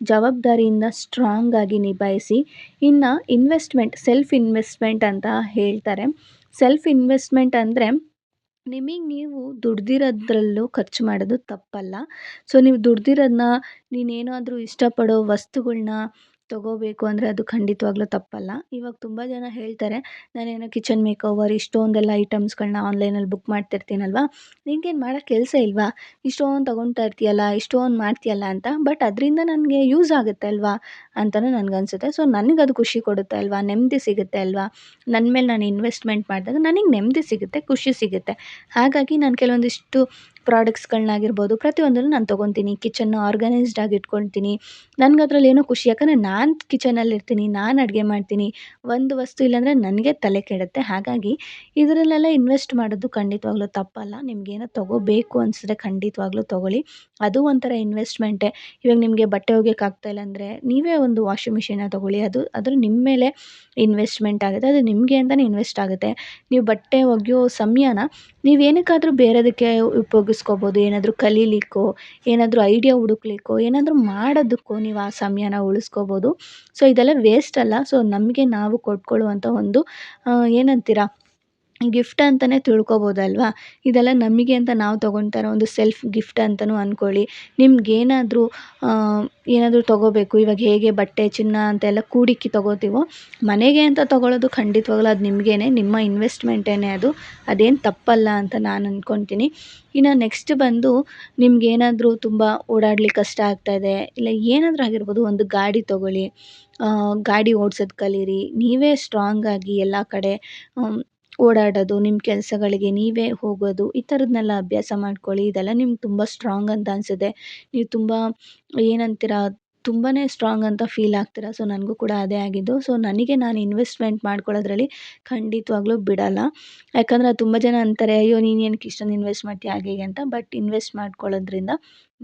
ಜವಾಬ್ದಾರಿಯಿಂದ ಸ್ಟ್ರಾಂಗ್ ಆಗಿ ನಿಭಾಯಿಸಿ. ಇನ್ನು ಇನ್ವೆಸ್ಟ್ಮೆಂಟ್ ಸೆಲ್ಫ್ ಇನ್ವೆಸ್ಟ್ಮೆಂಟ್ ಅಂತ ಹೇಳ್ತಾರೆ. ಸೆಲ್ಫ್ ಇನ್ವೆಸ್ಟ್ಮೆಂಟ್ ಅಂದರೆ ನಿಮಗೆ ನೀವು ದುಡ್ದಿರೋದ್ರಲ್ಲೂ ಖರ್ಚು ಮಾಡೋದು ತಪ್ಪಲ್ಲ. ಸೊ ನೀವು ದುಡ್ದಿರೋದನ್ನ ನೀನೇನಾದರೂ ಇಷ್ಟಪಡೋ ವಸ್ತುಗಳ್ನ ತೊಗೋಬೇಕು ಅಂದರೆ ಅದು ಖಂಡಿತವಾಗ್ಲೂ ತಪ್ಪಲ್ಲ. ಇವಾಗ ತುಂಬ ಜನ ಹೇಳ್ತಾರೆ, ನಾನೇನೋ ಕಿಚನ್ ಮೇಕ್ ಓವರ್ ಇಷ್ಟೊಂದೆಲ್ಲ ಐಟಮ್ಸ್ಗಳನ್ನ ಆನ್ಲೈನಲ್ಲಿ ಬುಕ್ ಮಾಡ್ತಿರ್ತೀನಲ್ವ? ನಿಂಗೇನು ಮಾಡೋಕ್ಕೆ ಕೆಲಸ ಇಲ್ವಾ? ಇಷ್ಟೊಂದು ತೊಗೊಳ್ತಾ ಇರ್ತೀಯಲ್ಲ, ಇಷ್ಟೊಂದು ಮಾಡ್ತೀಯಲ್ಲ ಅಂತ, ಬಟ್ ಅದರಿಂದ ನನಗೆ ಯೂಸ್ ಆಗುತ್ತೆ ಅಲ್ವಾ? ಅಂತಲೂ ನನಗನ್ಸುತ್ತೆ. ಸೊ ಅದು ಖುಷಿ ಕೊಡುತ್ತೆ ಅಲ್ವಾ? ನೆಮ್ಮದಿ ಸಿಗುತ್ತೆ ಅಲ್ವಾ? ನನ್ನ ಮೇಲೆ ನಾನು ಇನ್ವೆಸ್ಟ್ಮೆಂಟ್ ಮಾಡಿದಾಗ ನನಗೆ ನೆಮ್ಮದಿ ಸಿಗುತ್ತೆ, ಖುಷಿ ಸಿಗುತ್ತೆ. ಹಾಗಾಗಿ ನಾನು ಕೆಲವೊಂದಿಷ್ಟು ಪ್ರಾಡಕ್ಟ್ಸ್ಗಳನ್ನಾಗಿರ್ಬೋದು ಪ್ರತಿಯೊಂದನ್ನು ನಾನು ತೊಗೊತೀನಿ. ಕಿಚನ್ನ ಆರ್ಗನೈಸ್ಡ್ ಆಗಿ ಇಟ್ಕೊಳ್ತೀನಿ. ನನಗೆ ಅದ್ರಲ್ಲಿ ಏನೋ ಖುಷಿ, ಯಾಕಂದರೆ ನಾನು ಕಿಚನಲ್ಲಿ ಇರ್ತೀನಿ ನಾನು ಅಡುಗೆ ಮಾಡ್ತೀನಿ. ಒಂದು ವಸ್ತು ಇಲ್ಲಾಂದರೆ ನನಗೆ ತಲೆ ಕೆಡುತ್ತೆ. ಹಾಗಾಗಿ ಇದರಲ್ಲೆಲ್ಲ ಇನ್ವೆಸ್ಟ್ ಮಾಡೋದು ಖಂಡಿತವಾಗ್ಲೂ ತಪ್ಪಲ್ಲ. ನಿಮಗೇನೋ ತೊಗೋಬೇಕು ಅನಿಸಿದ್ರೆ ಖಂಡಿತವಾಗ್ಲೂ ತೊಗೊಳ್ಳಿ. ಅದು ಒಂಥರ ಇನ್ವೆಸ್ಟ್ಮೆಂಟೇ ಇವಾಗ ನಿಮಗೆ ಬಟ್ಟೆ ಒಗ್ಯಕ್ಕೆ ಆಗ್ತಾಯಿಲ್ಲ ಅಂದರೆ ನೀವೇ ಒಂದು ವಾಷಿಂಗ್ ಮಿಷಿನ್ನ ತೊಗೊಳ್ಳಿ. ಅದು, ಅದ್ರ ನಿಮ್ಮ ಮೇಲೆ ಇನ್ವೆಸ್ಟ್ಮೆಂಟ್ ಆಗುತ್ತೆ. ಅದು ನಿಮಗೆ ಅಂತಲೇ ಇನ್ವೆಸ್ಟ್ ಆಗುತ್ತೆ. ನೀವು ಬಟ್ಟೆ ಒಗೆಯೋ ಸಮಯನ ನೀವು ಏನಕ್ಕಾದರೂ ಬೇರೆದಕ್ಕೆ ಉಪಯೋಗಿಸ್ಕೋಬೋದು ಏನಾದರೂ ಕಲೀಲಿಕ್ಕೋ, ಏನಾದರೂ ಐಡಿಯಾ ಹುಡುಕ್ಲಿಕ್ಕೋ, ಏನಾದರೂ ಮಾಡೋದಕ್ಕೋ ನೀವು ಆ ಸಮಯನ ಉಳಿಸ್ಕೋಬೋದು. ಸೊ ಇದೆಲ್ಲ ವೇಸ್ಟ್ ಅಲ್ಲ. ಸೊ ನಮಗೆ ನಾವು ಕೊಟ್ಕೊಳ್ಳುವಂಥ ಒಂದು ಏನಂತೀರ? ಗಿಫ್ಟ್ ಅಂತಲೇ ತಿಳ್ಕೊಬೋದಲ್ವಾ? ಇದೆಲ್ಲ ನಮಗೆ ಅಂತ ನಾವು ತೊಗೊಳ್ತಾ ಒಂದು ಸೆಲ್ಫ್ ಗಿಫ್ಟ್ ಅಂತಲೂ ಅಂದ್ಕೊಳ್ಳಿ ನಿಮ್ಗೇನಾದರೂ ಏನಾದರೂ ತೊಗೋಬೇಕು, ಇವಾಗ ಹೇಗೆ ಬಟ್ಟೆ, ಚಿನ್ನ ಅಂತೆಲ್ಲ ಕೂಡಿಕ್ಕಿ ತೊಗೋತೀವೋ, ಮನೆಗೆ ಅಂತ ತೊಗೊಳ್ಳೋದು ಖಂಡಿತವಾಗ್ಲೂ ಅದು ನಿಮಗೇನೆ, ನಿಮ್ಮ ಇನ್ವೆಸ್ಟ್ಮೆಂಟೇನೆ ಅದು. ಅದೇನು ತಪ್ಪಲ್ಲ ಅಂತ ನಾನು ಅಂದ್ಕೊಳ್ತೀನಿ ಇನ್ನು ನೆಕ್ಸ್ಟ್ ಬಂದು ನಿಮ್ಗೇನಾದರೂ ತುಂಬ ಓಡಾಡ್ಲಿಕ್ಕೆ ಕಷ್ಟ ಆಗ್ತಾಯಿದೆ ಇಲ್ಲ ಏನಾದರೂ ಆಗಿರ್ಬೋದು ಒಂದು ಗಾಡಿ ತೊಗೊಳ್ಳಿ. ಗಾಡಿ ಓಡ್ಸೋದು ಕಲೀರಿ, ನೀವೇ ಸ್ಟ್ರಾಂಗಾಗಿ ಎಲ್ಲ ಕಡೆ ಓಡಾಡೋದು ನಿಮ್ಮ ಕೆಲಸಗಳಿಗೆ ನೀವೇ ಹೋಗೋದು, ಈ ಥರದ್ದನ್ನೆಲ್ಲ ಅಭ್ಯಾಸ ಮಾಡ್ಕೊಳ್ಳಿ. ಇದೆಲ್ಲ ನಿಮ್ಗೆ ತುಂಬ ಸ್ಟ್ರಾಂಗ್ ಅಂತ ಅನಿಸುತ್ತೆ. ನೀವು ತುಂಬ ಏನಂತೀರ ತುಂಬಾ ಸ್ಟ್ರಾಂಗ್ ಅಂತ ಫೀಲ್ ಆಗ್ತೀರ. ಸೊ ನನಗೂ ಕೂಡ ಅದೇ ಆಗಿದ್ದು. ಸೊ ನನಗೆ ನಾನು ಇನ್ವೆಸ್ಟ್ಮೆಂಟ್ ಮಾಡ್ಕೊಳ್ಳೋದ್ರಲ್ಲಿ ಖಂಡಿತವಾಗ್ಲೂ ಬಿಡೋಲ್ಲ. ಯಾಕಂದರೆ ತುಂಬ ಜನ ಅಂತಾರೆ, ಅಯ್ಯೋ, ನೀನು ಏನಕ್ಕೆ ಇಷ್ಟೊಂದು ಇನ್ವೆಸ್ಟ್ ಮಾಡ್ತೀಯ, ಹಾಗೆ ಹೀಗೆ ಅಂತ. ಬಟ್ ಇನ್ವೆಸ್ಟ್ ಮಾಡ್ಕೊಳ್ಳೋದ್ರಿಂದ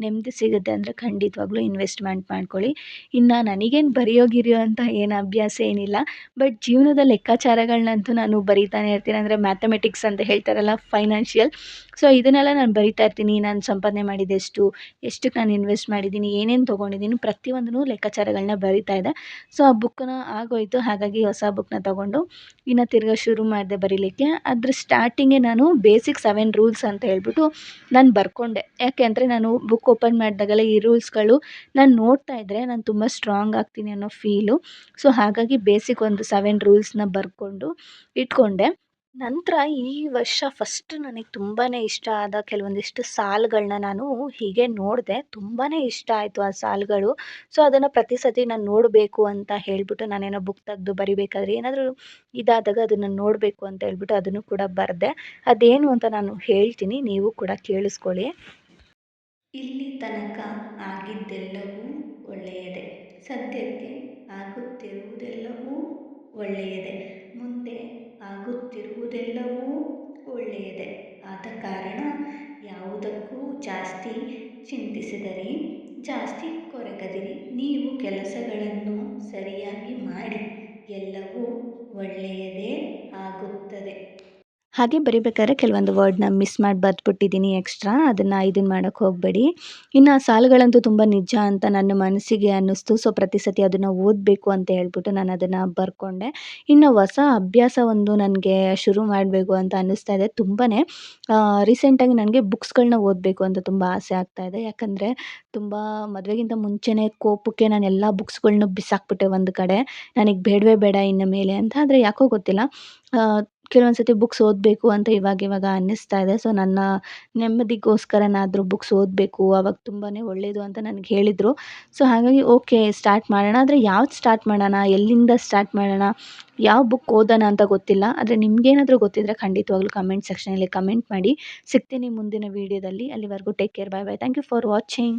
ನೆಮ್ಮದಿ ಸಿಗುತ್ತೆ ಅಂದರೆ ಖಂಡಿತವಾಗ್ಲೂ ಇನ್ವೆಸ್ಟ್ಮೆಂಟ್ ಮಾಡ್ಕೊಳ್ಳಿ. ಇನ್ನು ನನಗೇನು ಬರೆಯೋ ಗಿರಿಯೋ ಅಂತ ಏನು ಅಭ್ಯಾಸ ಏನಿಲ್ಲ ಬಟ್ ಜೀವನದ ಲೆಕ್ಕಾಚಾರಗಳನ್ನಂತೂ ನಾನು ಬರಿತಾನೆ ಇರ್ತೀನಿ. ಅಂದರೆ ಮ್ಯಾಥಮೆಟಿಕ್ಸ್ ಅಂತ ಹೇಳ್ತಾರಲ್ಲ ಫೈನಾನ್ಷಿಯಲ್ ಸೊ ಇದನ್ನೆಲ್ಲ ನಾನು ಬರಿತಾ ಇರ್ತೀನಿ. ನಾನು ಸಂಪಾದನೆ ಮಾಡಿದ್ದೆಷ್ಟು ಎಷ್ಟಕ್ಕೆ ನಾನು ಇನ್ವೆಸ್ಟ್ ಮಾಡಿದ್ದೀನಿ, ಏನೇನು ತೊಗೊಂಡಿದ್ದೀನಿ, ಪ್ರತಿಯೊಂದನ್ನು ಲೆಕ್ಕಾಚಾರಗಳನ್ನ ಬರಿತಾ ಇದೆ ಸೊ ಆ ಬುಕ್ಕನ್ನ ಆಗೋಯಿತು. ಹಾಗಾಗಿ ಹೊಸ ಬುಕ್ನ ತೊಗೊಂಡು ಇನ್ನು ತಿರ್ಗಾ ಶುರು ಮಾಡಿದೆ ಬರೀಲಿಕ್ಕೆ. ಅದ್ರ ಸ್ಟಾರ್ಟಿಂಗೇ ನಾನು ಬೇಸಿಕ್ ಸೆವೆನ್ ರೂಲ್ಸ್ ಅಂತ ಹೇಳ್ಬಿಟ್ಟು ನಾನು ಬರ್ಕೊಂಡೆ. ಯಾಕೆ ಅಂದರೆ ನಾನು ಬುಕ್ ಓಪನ್ ಮಾಡಿದಾಗೆಲ್ಲ ಈ ರೂಲ್ಸ್ಗಳು ನಾನು ನೋಡ್ತಾ ಇದ್ದರೆ ನಾನು ತುಂಬ ಸ್ಟ್ರಾಂಗ್ ಆಗ್ತೀನಿ ಅನ್ನೋ ಫೀಲು ಸೊ ಹಾಗಾಗಿ ಬೇಸಿಕ್ ಒಂದು ಸೆವೆನ್ ರೂಲ್ಸ್ನ ಬರ್ಕೊಂಡು ಇಟ್ಕೊಂಡೆ. ನಂತರ ಈ ವರ್ಷ ಫಸ್ಟ್ ನನಗೆ ತುಂಬಾ ಇಷ್ಟ ಆದ ಕೆಲವೊಂದಿಷ್ಟು ಸಾಲುಗಳ್ನ ನಾನು ಹೀಗೆ ನೋಡಿದೆ. ತುಂಬಾ ಇಷ್ಟ ಆಯಿತು ಆ ಸಾಲುಗಳು. ಸೊ ಅದನ್ನು ಪ್ರತಿ ಸತಿ ನಾನು ನೋಡಬೇಕು ಅಂತ ಹೇಳಿಬಿಟ್ಟು ನಾನೇನೋ ಬುಕ್ ತೆಗೆದು ಬರಿಬೇಕಾದ್ರೆ ಏನಾದರೂ ಇದಾದಾಗ ಅದನ್ನು ನೋಡಬೇಕು ಅಂತ ಹೇಳ್ಬಿಟ್ಟು ಅದನ್ನು ಕೂಡ ಬರೆದೆ. ಅದೇನು ಅಂತ ನಾನು ಹೇಳ್ತೀನಿ, ನೀವು ಕೂಡ ಕೇಳಿಸ್ಕೊಳ್ಳಿ. ಇಲ್ಲಿ ತನಕ ಆಗಿದ್ದೆಲ್ಲವೂ ಒಳ್ಳೆಯದೇ. ಸದ್ಯಕ್ಕೆ ಆಗುತ್ತಿರುವುದೆಲ್ಲವೂ ಒಳ್ಳೆಯದೇ. ಮುಂದೆ ಆಗುತ್ತಿರುವುದೆಲ್ಲವೂ ಒಳ್ಳೆಯದೇ. ಆದ ಕಾರಣ ಯಾವುದಕ್ಕೂ ಜಾಸ್ತಿ ಚಿಂತಿಸಿದಿರಿ, ಜಾಸ್ತಿ ಕೊರಗದಿರಿ. ನೀವು ಕೆಲಸಗಳನ್ನು ಸರಿಯಾಗಿ ಮಾಡಿ. ಎಲ್ಲವೂ ಒಳ್ಳೆಯದೇ ಆಗುತ್ತದೆ. ಹಾಗೆ ಬರಿಬೇಕಾದ್ರೆ ಕೆಲವೊಂದು ವರ್ಡ್ನ ಮಿಸ್ ಮಾಡಿ ಬರೆದ್ಬಿಟ್ಟಿದ್ದೀನಿ ಎಕ್ಸ್ಟ್ರಾ ಅದನ್ನು ಇದನ್ನು ಮಾಡೋಕ್ಕೆ ಹೋಗಬೇಡಿ. ಇನ್ನು ಸಾಲುಗಳಂತೂ ತುಂಬ ನಿಜ ಅಂತ ನನ್ನ ಮನಸ್ಸಿಗೆ ಅನ್ನಿಸ್ತು. ಸೊ ಪ್ರತಿ ಸತಿ ಅದನ್ನು ಓದಬೇಕು ಅಂತ ಹೇಳ್ಬಿಟ್ಟು ನಾನು ಅದನ್ನು ಬರ್ಕೊಂಡೆ. ಇನ್ನು ಹೊಸ ಅಭ್ಯಾಸ ಒಂದು ನನಗೆ ಶುರು ಮಾಡಬೇಕು ಅಂತ ಅನ್ನಿಸ್ತಾ ಇದೆ ತುಂಬಾ ರೀಸೆಂಟಾಗಿ ನನಗೆ ಬುಕ್ಸ್ಗಳನ್ನ ಓದಬೇಕು ಅಂತ ತುಂಬ ಆಸೆ ಆಗ್ತಾ ಇದೆ. ಯಾಕಂದರೆ ತುಂಬ ಮದುವೆಗಿಂತ ಮುಂಚೆನೇ ಕೋಪಕ್ಕೆ ನಾನು ಎಲ್ಲ ಬುಕ್ಸ್ಗಳ್ನೂ ಬಿಸಾಕ್ಬಿಟ್ಟೆ ಒಂದು ಕಡೆ. ನನಗೆ ಬೇಡವೇ ಬೇಡ ಇನ್ನು ಮೇಲೆ ಅಂತ. ಆದರೆ ಯಾಕೋ ಗೊತ್ತಿಲ್ಲ. ಕೆಲವೊಂದು ಸತಿ ಬುಕ್ಸ್ ಓದಬೇಕು ಅಂತ ಇವಾಗ ಇವಾಗ ಅನ್ನಿಸ್ತಾ ಇದೆ. ಸೊ ನನ್ನ ನೆಮ್ಮದಿಗೋಸ್ಕರನಾದರೂ ಬುಕ್ಸ್ ಓದಬೇಕು, ಅವಾಗ ತುಂಬಾ ಒಳ್ಳೆಯದು ಅಂತ ನನಗೆ ಹೇಳಿದರು. ಸೊ ಹಾಗಾಗಿ ಓಕೆ ಸ್ಟಾರ್ಟ್ ಮಾಡೋಣ. ಆದರೆ ಯಾವ್ದು ಸ್ಟಾರ್ಟ್ ಮಾಡೋಣ? ಎಲ್ಲಿಂದ ಸ್ಟಾರ್ಟ್ ಮಾಡೋಣ? ಯಾವ ಬುಕ್ ಓದೋಣ ಅಂತ ಗೊತ್ತಿಲ್ಲ. ಆದರೆ ನಿಮಗೇನಾದರೂ ಗೊತ್ತಿದ್ದರೆ ಖಂಡಿತವಾಗ್ಲೂ ಕಮೆಂಟ್ ಸೆಕ್ಷನಲ್ಲಿ ಕಮೆಂಟ್ ಮಾಡಿ. ಸಿಗ್ತೀನಿ ಮುಂದಿನ ವೀಡಿಯೋದಲ್ಲಿ ಅಲ್ಲಿವರೆಗೂ take care bye bye thank you for watching